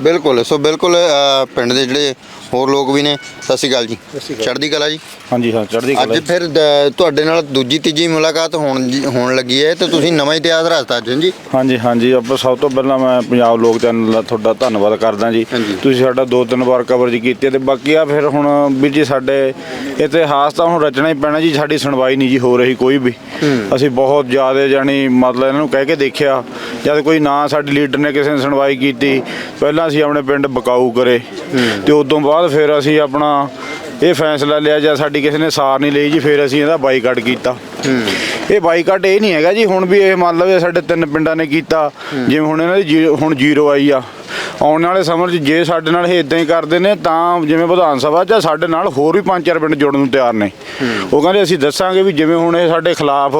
ਬਿਲਕੁਲ, ਸੋ ਬਿਲਕੁਲ ਪਿੰਡ ਦੇ ਜਿਹੜੇ ਹੋਰ ਲੋਕ ਵੀ ਨੇ ਸਤਿ ਸ਼੍ਰੀ ਅਕਾਲ ਜੀ। ਚੜ੍ਹਦੀ ਕਲਾ ਜੀ? ਹਾਂਜੀ ਹਾਂ ਚੜ੍ਹਦੀ ਕਲਾ ਅੱਜ ਜੀ। ਫਿਰ ਦ- ਤੁਹਾਡੇ ਨਾਲ ਦੂਜੀ ਤੀਜੀ ਮੁਲਾਕਾਤ ਹੋਣ ਜੀ- ਹੋਣ ਲੱਗੀ ਹੈ ਤੇ ਤੁਸੀਂ ਨਵਾਂ ਇਤਿਹਾਸ ਰਚਤਾ ਅੱਜ ਜੀ। ਹਾਂਜੀ ਹਾਂਜੀ ਆਪਾਂ ਸਭ ਤੋਂ ਪਹਿਲਾਂ ਮੈਂ ਪੰਜਾਬ ਲੋਕ ਚੈਨਲ ਦਾ ਤੁਹਾਡਾ ਧੰਨਵਾਦ ਕਰਦਾ ਜੀ। ਹਾਂਜੀ। ਤੁਸੀਂ ਸਾਡਾ ਦੋ ਤਿੰਨ ਵਾਰ ਕਵਰੇਜ ਕੀਤੀ ਹੈ ਤੇ ਬਾਕੀ ਆ ਫਿਰ ਹੁਣ ਵੀ ਜੀ ਸਾਡੇ ਇਤਿਹਾਸ ਤਾਂ ਹੁਣ ਰਚਣਾ ਹੀ ਪੈਣਾ ਜੀ ਸਾਡੀ ਸੁਣਵਾਈ ਨਹੀਂ ਜੀ ਹੋ ਰਹੀ ਕੋਈ ਵੀ। ਅਸੀਂ ਬਹੁਤ ਜ਼ਿਆਦਾ ਜਾਣੀ ਮਤਲਬ ਇਹਨਾਂ ਨੂੰ ਕਹਿ ਕੇ ਦੇਖਿਆ ਜਦ ਕੋਈ ਨਾ ਸਾਡੇ ਲੀਡਰ ਨੇ ਕਿਸੇ ਨੇ ਸੁਣਵਾਈ ਕੀਤੀ ਪਹਿਲਾਂ ਅਸੀਂ ਆਪਣੇ ਪਿੰਡ ਬਕਾਊ ਕਰੇ ਤੇ ਉਦੋਂ ਬਾਅਦ ਫਿਰ ਅਸੀਂ ਆਪਣਾ ਇਹ ਫੈਸਲਾ ਲਿਆ ਜਾਂ ਸਾਡੀ ਕਿਸੇ ਨੇ ਸਾਰ ਨਹੀਂ ਲਈ ਜੀ ਫਿਰ ਅਸੀਂ ਇਹਦਾ ਬਾਈਕਾਟ ਕੀਤਾ। ਇਹ ਬਾਈਕਾਟ ਇਹ ਨਹੀਂ ਹੈਗਾ ਜੀ ਹੁਣ ਵੀ ਇਹ ਮੰਨ ਲਓ ਸਾਡੇ ਤਿੰਨ ਪਿੰਡਾਂ ਨੇ ਕੀਤਾ ਜਿਵੇਂ ਹੁਣ ਇਹਨਾਂ ਦੀ ਜੀ- ਹੁਣ ਜ਼ੀਰੋ ਆਈ ਆ। ਆਉਣ ਵਾਲੇ ਸਮੇਂ 'ਚ ਜੇ ਸਾਡੇ ਨਾਲ ਇਹ ਇਦਾਂ ਹੀ ਕਰਦੇ ਨੇ ਤਾਂ ਜਿਵੇਂ ਵਿਧਾਨ ਸਭਾ 'ਚ ਸਾਡੇ ਨਾਲ ਹੋਰ ਵੀ ਪੰਜ ਚਾਰ ਪਿੰਡ ਜੁੜਨ ਨੂੰ ਤਿਆਰ ਨੇ। ਉਹ ਕਹਿੰਦੇ ਅਸੀਂ ਦੱਸਾਂਗੇ ਵੀ ਜਿਵੇਂ ਹੁਣ ਇਹ ਸਾਡੇ ਖਿਲਾਫ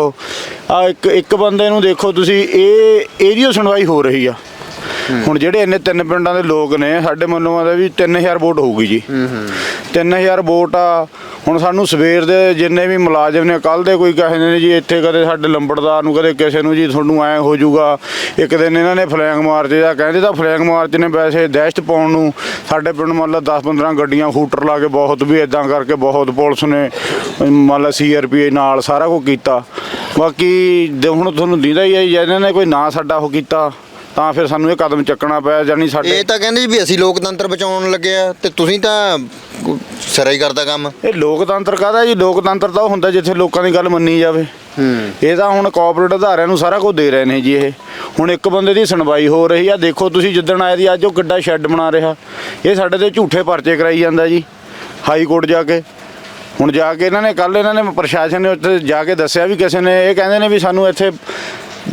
ਆ ਇੱਕ ਇੱਕ ਬੰਦੇ ਨੂੰ ਦੇਖੋ ਤੁਸੀਂ ਇਹ ਇਹਦੀ ਓ ਸੁਣਵਾਈ ਹੋ ਰਹੀ ਆ। ਹੁਣ ਜਿਹੜੇ ਇੰਨੇ ਤਿੰਨ ਪਿੰਡਾਂ ਦੇ ਲੋਕ ਨੇ ਸਾਡੇ ਮੰਨੋਂ ਆਦਾ ਵੀ 3000 ਵੋਟ ਹੋਊਗੀ ਜੀ। 3000 ਵੋਟ ਆ। ਹੁਣ ਸਾਨੂੰ ਸਵੇਰ ਦੇ ਜਿੰਨੇ ਵੀ ਮੁਲਾਜ਼ਮ ਨੇ ਕੱਲ ਦੇ ਕੋਈ ਕਹਿੰਦੇ ਨੇ ਜੀ ਇੱਥੇ ਕਦੇ ਸਾਡੇ ਲੰਬੜਦਾਰ ਨੂੰ ਕਦੇ ਕਿਸੇ ਨੂੰ ਜੀ ਤੁਹਾਨੂੰ ਐ ਹੋ ਜਾਊਗਾ। ਇੱਕ ਦਿਨ ਇਹਨਾਂ ਨੇ ਫਲੈਗ ਮਾਰਚ ਜਾਂ ਕਹਿੰਦੇ ਤਾਂ ਫਲੈਗ ਮਾਰਚ ਨੇ ਵੈਸੇ ਦਹਿਸ਼ਤ ਪਾਉਣ ਨੂੰ ਸਾਡੇ ਪਿੰਡ ਮੰਨ ਲਾ 10 15 ਗੱਡੀਆਂ ਹੂਟਰ ਲਾ ਕੇ ਬਹੁਤ ਵੀ ਇਦਾਂ ਕਰਕੇ ਬਹੁਤ ਪੁਲਿਸ ਨੇ ਮੰਨ ਲਾ ਸੀਆਰਪੀਏ ਨਾਲ ਸਾਰਾ ਕੁਝ ਕੀਤਾ। ਬਾਕੀ ਦੇ ਹੁਣ ਤੁਹਾਨੂੰ ਦਿੰਦਾ ਹੀ ਹੈ ਜੀ, ਇਹਨਾਂ ਨੇ ਕੋਈ ਨਾ ਸਾਡਾ ਉਹ ਕੀਤਾ। ਤਾਂ ਫਿਰ ਸਾਨੂੰ ਇਹ ਕਦਮ ਚੱਕਣਾ ਪਿਆ ਜਾਨੀ ਸਾਡੇ ਇਹ ਤਾਂ ਕਹਿੰਦੇ ਜੀ ਵੀ ਅਸੀਂ ਲੋਕਤੰਤਰ ਬਚਾਉਣ ਲੱਗੇ ਆ ਤੇ ਤੁਸੀਂ ਤਾਂ ਸਿਰਾ ਹੀ ਕਰਦਾ ਕੰਮ। ਇਹ ਲੋਕਤੰਤਰ ਕਾਹਦਾ ਜੀ? ਲੋਕਤੰਤਰ ਤਾਂ ਉਹ ਹੁੰਦਾ ਜਿੱਥੇ ਲੋਕਾਂ ਦੀ ਗੱਲ ਮੰਨੀ ਜਾਵੇ। ਹੂੰ। ਇਹ ਤਾਂ ਹੁਣ ਕੋਆਪਰੇਟ ਅਧਾਰਿਆਂ ਨੂੰ ਸਾਰਾ ਕੁਝ ਦੇ ਰਹੇ ਨੇ ਜੀ ਇਹ। ਹੁਣ ਇੱਕ ਬੰਦੇ ਦੀ ਸੁਣਵਾਈ ਹੋ ਰਹੀ ਆ। ਦੇਖੋ ਤੁਸੀਂ ਜਿੱਦਣ ਆਏ ਦੀ ਅੱਜ ਉਹ ਕਿੱਡਾ ਸ਼ੈੱਡ ਬਣਾ ਰਿਹਾ। ਇਹ ਸਾਡੇ ਤੇ ਝੂਠੇ ਪਰਚੇ ਕਰਾਈ ਜਾਂਦਾ ਜੀ ਹਾਈ ਕੋਰਟ ਜਾ ਕੇ। ਹੁਣ ਜਾ ਕੇ ਇਹਨਾਂ ਨੇ ਕੱਲ ਇਹਨਾਂ ਨੇ ਪ੍ਰਸ਼ਾਸਨ ਨੇ ਉੱਥੇ ਜਾ ਕੇ ਦੱਸਿਆ ਵੀ ਕਿਸੇ ਨੇ ਇਹ ਕਹਿੰਦੇ ਨੇ ਵੀ ਸਾਨੂੰ ਇੱਥੇ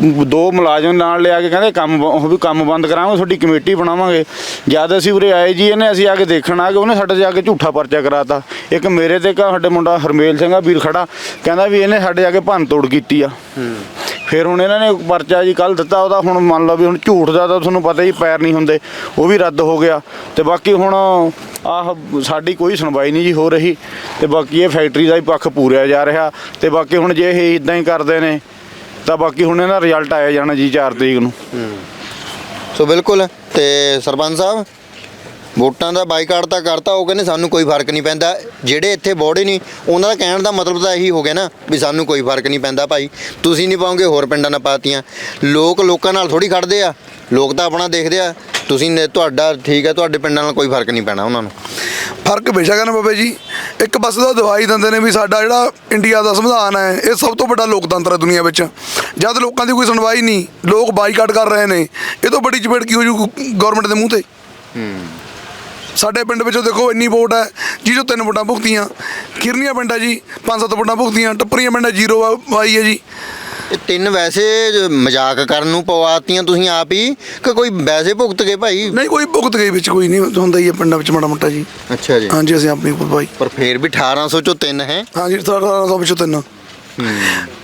ਦੋ ਮੁਲਾਜ਼ਮ ਨਾਲ ਲਿਆ ਕੇ ਕਹਿੰਦੇ ਕੰਮ ਬ- ਉਹ ਵੀ ਕੰਮ ਬੰਦ ਕਰਾਵਾਂਗੇ ਤੁਹਾਡੀ ਕਮੇਟੀ ਬਣਾਵਾਂਗੇ। ਜਦ ਅਸੀਂ ਉਰੇ ਆਏ ਜੀ, ਇਹਨੇ ਅਸੀਂ ਆ ਕੇ ਦੇਖਣ ਆ ਕੇ ਉਹਨੇ ਸਾਡੇ ਜਾ ਕੇ ਝੂਠਾ ਪਰਚਾ ਕਰਾਤਾ। ਇੱਕ ਮੇਰੇ ਤੇ ਇੱਕ ਸਾਡੇ ਮੁੰਡਾ ਹਰਮੇਲ ਸਿੰਘ ਆ, ਵੀਰ ਖੜਾ। ਕਹਿੰਦਾ ਵੀ ਇਹਨੇ ਸਾਡੇ ਜਾ ਕੇ ਭੰਨ ਤੋੜ ਕੀਤੀ ਆ। ਫਿਰ ਹੁਣ ਇਹਨਾਂ ਨੇ ਪਰਚਾ ਜੀ ਕੱਲ ਦਿੱਤਾ, ਉਹਦਾ ਹੁਣ ਮੰਨ ਲਓ ਵੀ ਹੁਣ ਝੂਠ ਦਾ ਤਾਂ ਤੁਹਾਨੂੰ ਪਤਾ ਹੀ ਪੈਰ ਨਹੀਂ ਹੁੰਦੇ, ਉਹ ਵੀ ਰੱਦ ਹੋ ਗਿਆ। ਤੇ ਬਾਕੀ ਹੁਣ ਆਹ ਸਾਡੀ ਕੋਈ ਸੁਣਵਾਈ ਨਹੀਂ ਜੀ ਹੋ ਰਹੀ। ਤੇ ਬਾਕੀ ਇਹ ਫੈਕਟਰੀ ਦਾ ਹੀ ਪੱਖ ਪੂਰਿਆ ਜਾ ਰਿਹਾ। ਤੇ ਬਾਕੀ ਹੁਣ ਜੇ ਇਹ ਇਦਾਂ ਹੀ ਕਰਦੇ ਨੇ ਤਾਂ ਬਾਕੀ ਹੁਣ ਇਹਨਾਂ ਰਿਜ਼ਲਟ ਆਇਆ ਜਾਣਾ ਜੀ 4 ਤਰੀਕ ਨੂੰ। ਸੋ ਬਿਲਕੁਲ, ਤੇ ਸਰਪੰਚ ਸਾਹਿਬ? ਵੋਟਾਂ ਦਾ ਬਾਈਕਾਟ ਤਾਂ ਕਰਤਾ ਉਹ ਕਹਿੰਦੇ ਸਾਨੂੰ ਕੋਈ ਫ਼ਰਕ ਨਹੀਂ ਪੈਂਦਾ। ਜਿਹੜੇ ਇੱਥੇ ਬੋੜੇ ਨਹੀਂ ਉਹਨਾਂ ਦਾ ਕਹਿਣ ਦਾ ਮਤਲਬ ਤਾਂ ਇਹੀ ਹੋ ਗਿਆ ਨਾ ਵੀ ਸਾਨੂੰ ਕੋਈ ਫ਼ਰਕ ਨਹੀਂ ਪੈਂਦਾ ਭਾਈ। ਤੁਸੀਂ ਨਹੀਂ ਪਾਉਂਗੇ ਹੋਰ ਪਿੰਡਾਂ ਨਾਲ ਪਾਤੀਆਂ। ਲੋਕ ਲੋਕਾਂ ਨਾਲ ਥੋੜੀ ਖੜਦੇ ਆ। ਲੋਕ ਤਾਂ ਆਪਣਾ ਦੇਖਦੇ ਆ। ਤੁਸੀਂ ਨੇ ਤੁਹਾਡਾ ਠੀਕ ਹੈ ਤੁਹਾਡੇ ਪਿੰਡਾਂ ਨਾਲ ਕੋਈ ਫ਼ਰਕ ਨਹੀਂ ਪੈਣਾ ਉਹਨਾਂ ਨੂੰ। ਫ਼ਰਕ ਬੇਸ਼ੱਕ ਹੈ ਨਾ ਬਾਬਾ ਜੀ। ਇੱਕ ਪਾਸੇ ਤਾਂ ਦਵਾਈ ਦਿੰਦੇ ਨੇ ਵੀ ਸਾਡਾ ਜਿਹੜਾ ਇੰਡੀਆ ਦਾ ਸੰਵਿਧਾਨ ਹੈ ਇਹ ਸਭ ਤੋਂ ਵੱਡਾ ਲੋਕਤੰਤਰ ਹੈ ਦੁਨੀਆ ਵਿੱਚ। ਜਦ ਲੋਕਾਂ ਦੀ ਕੋਈ ਸੁਣਵਾਈ ਨਹੀਂ ਲੋਕ ਬਾਈਕਾਟ ਕਰ ਰਹੇ ਨੇ ਇਹ ਤੋਂ ਵੱਡੀ ਚਪੇੜ ਕੀ ਹੋ ਜੂ ਗਵਰਨਮੈਂਟ ਦੇ ਮੂੰਹ ਤੇ? ਸਾਡੇ ਪਿੰਡ ਵਿੱਚੋਂ ਦੇਖੋ ਇੰਨੀ ਵੋਟ ਹੈ ਜਿਹਦੇ ਤਿੰਨ ਵੋਟਾਂ ਭੁਗਤੀਆਂ। ਕਿਰਨੀਆਂ ਪਿੰਡ ਹੈ ਜੀ ਪੰਜ ਸੱਤ ਵੋਟਾਂ ਭੁਗਤੀਆਂ ਟੱਪਰੀਆਂ ਪਿੰਡ ਹੈ ਜ਼ੀਰੋ ਆਈ ਹੈ ਜੀ। ਇਹ ਤਿੰਨ ਵੈਸੇ ਜ- ਮਜ਼ਾਕ ਕਰਨ ਨੂੰ ਪਵਾਤੀਆਂ ਤੁਸੀਂ ਆਪ ਹੀ ਕਿ ਕੋਈ ਵੈਸੇ ਭੁਗਤ ਗਏ ਭਾਈ? ਨਹੀਂ ਕੋਈ ਭੁਗਤ ਗਈ ਵਿੱਚ ਕੋਈ ਨਹੀਂ ਹੁੰਦਾ ਹੀ ਹੈ ਪਿੰਡਾਂ ਵਿੱਚ ਮਾੜਾ ਮੋਟਾ ਜੀ। ਅੱਛਾ ਜੀ। ਹਾਂਜੀ ਅਸੀਂ ਆਪਣੀ ਭਰਪਾਈ ਪਰ ਫੇਰ ਵੀ 1800 ਚੋਂ ਤਿੰਨ ਹੈ। ਹਾਂਜੀ 1800 ਵਿੱਚੋਂ ਤਿੰਨ।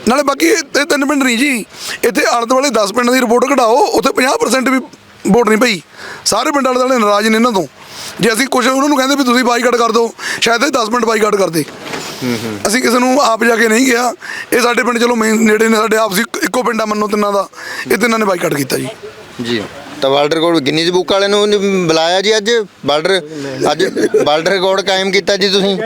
ਨਾਲੇ ਬਾਕੀ ਇਹ ਇਹ ਤਿੰਨ ਪਿੰਡ ਨਹੀਂ ਜੀ ਇੱਥੇ ਆਲੇ ਦੁਆਲੇ 10 ਪਿੰਡਾਂ ਦੀ ਰਿਪੋਰਟ ਕਢਾਓ ਉੱਥੇ 50% ਵੀ ਵੋਟ ਨਹੀਂ ਪਈ। ਸਾਰੇ ਪਿੰਡ ਆਲੇ ਦੁਆਲੇ ਨਾਰਾਜ਼ ਨੇ ਇਹਨਾਂ ਤੋਂ। ਜੇ ਅਸੀਂ ਕੁਝ ਉਹਨਾਂ ਨੂੰ ਕਹਿੰਦੇ ਵੀ ਤੁਸੀਂ ਬਾਈਕਾਟ ਕਰ ਦਿਓ ਸ਼ਾਇਦ ਇਹ 10 ਮਿੰਟ ਬਾਈਕਾਟ ਕਰਦੇ। ਅਸੀਂ ਕਿਸੇ ਨੂੰ ਆਪ ਜਾ ਕੇ ਨਹੀਂ ਗਿਆ ਇਹ ਸਾਡੇ ਪਿੰਡ ਚਲੋ ਮੇਨ ਨੇੜੇ ਨੇ ਸਾਡੇ ਆਪਸੀ ਇੱਕੋ ਪਿੰਡਾ ਮੰਨੋ ਤਿੰਨਾਂ ਦਾ। ਇਹ ਤਿੰਨਾਂ ਨੇ ਬਾਈਕਾਟ ਕੀਤਾ ਜੀ। ਜੀ। ਤਾਂ ਵਰਲਡ ਰਿਕਾਰਡ ਗਿਨੀਜ਼ ਬੁੱਕ ਵਾਲੇ ਨੂੰ ਬੁਲਾਇਆ ਜੀ ਅੱਜ? ਬਾਰਡਰ ਅੱਜ ਵਰਲਡ ਰਿਕਾਰਡ ਕਾਇਮ ਕੀਤਾ ਜੀ ਤੁਸੀਂ?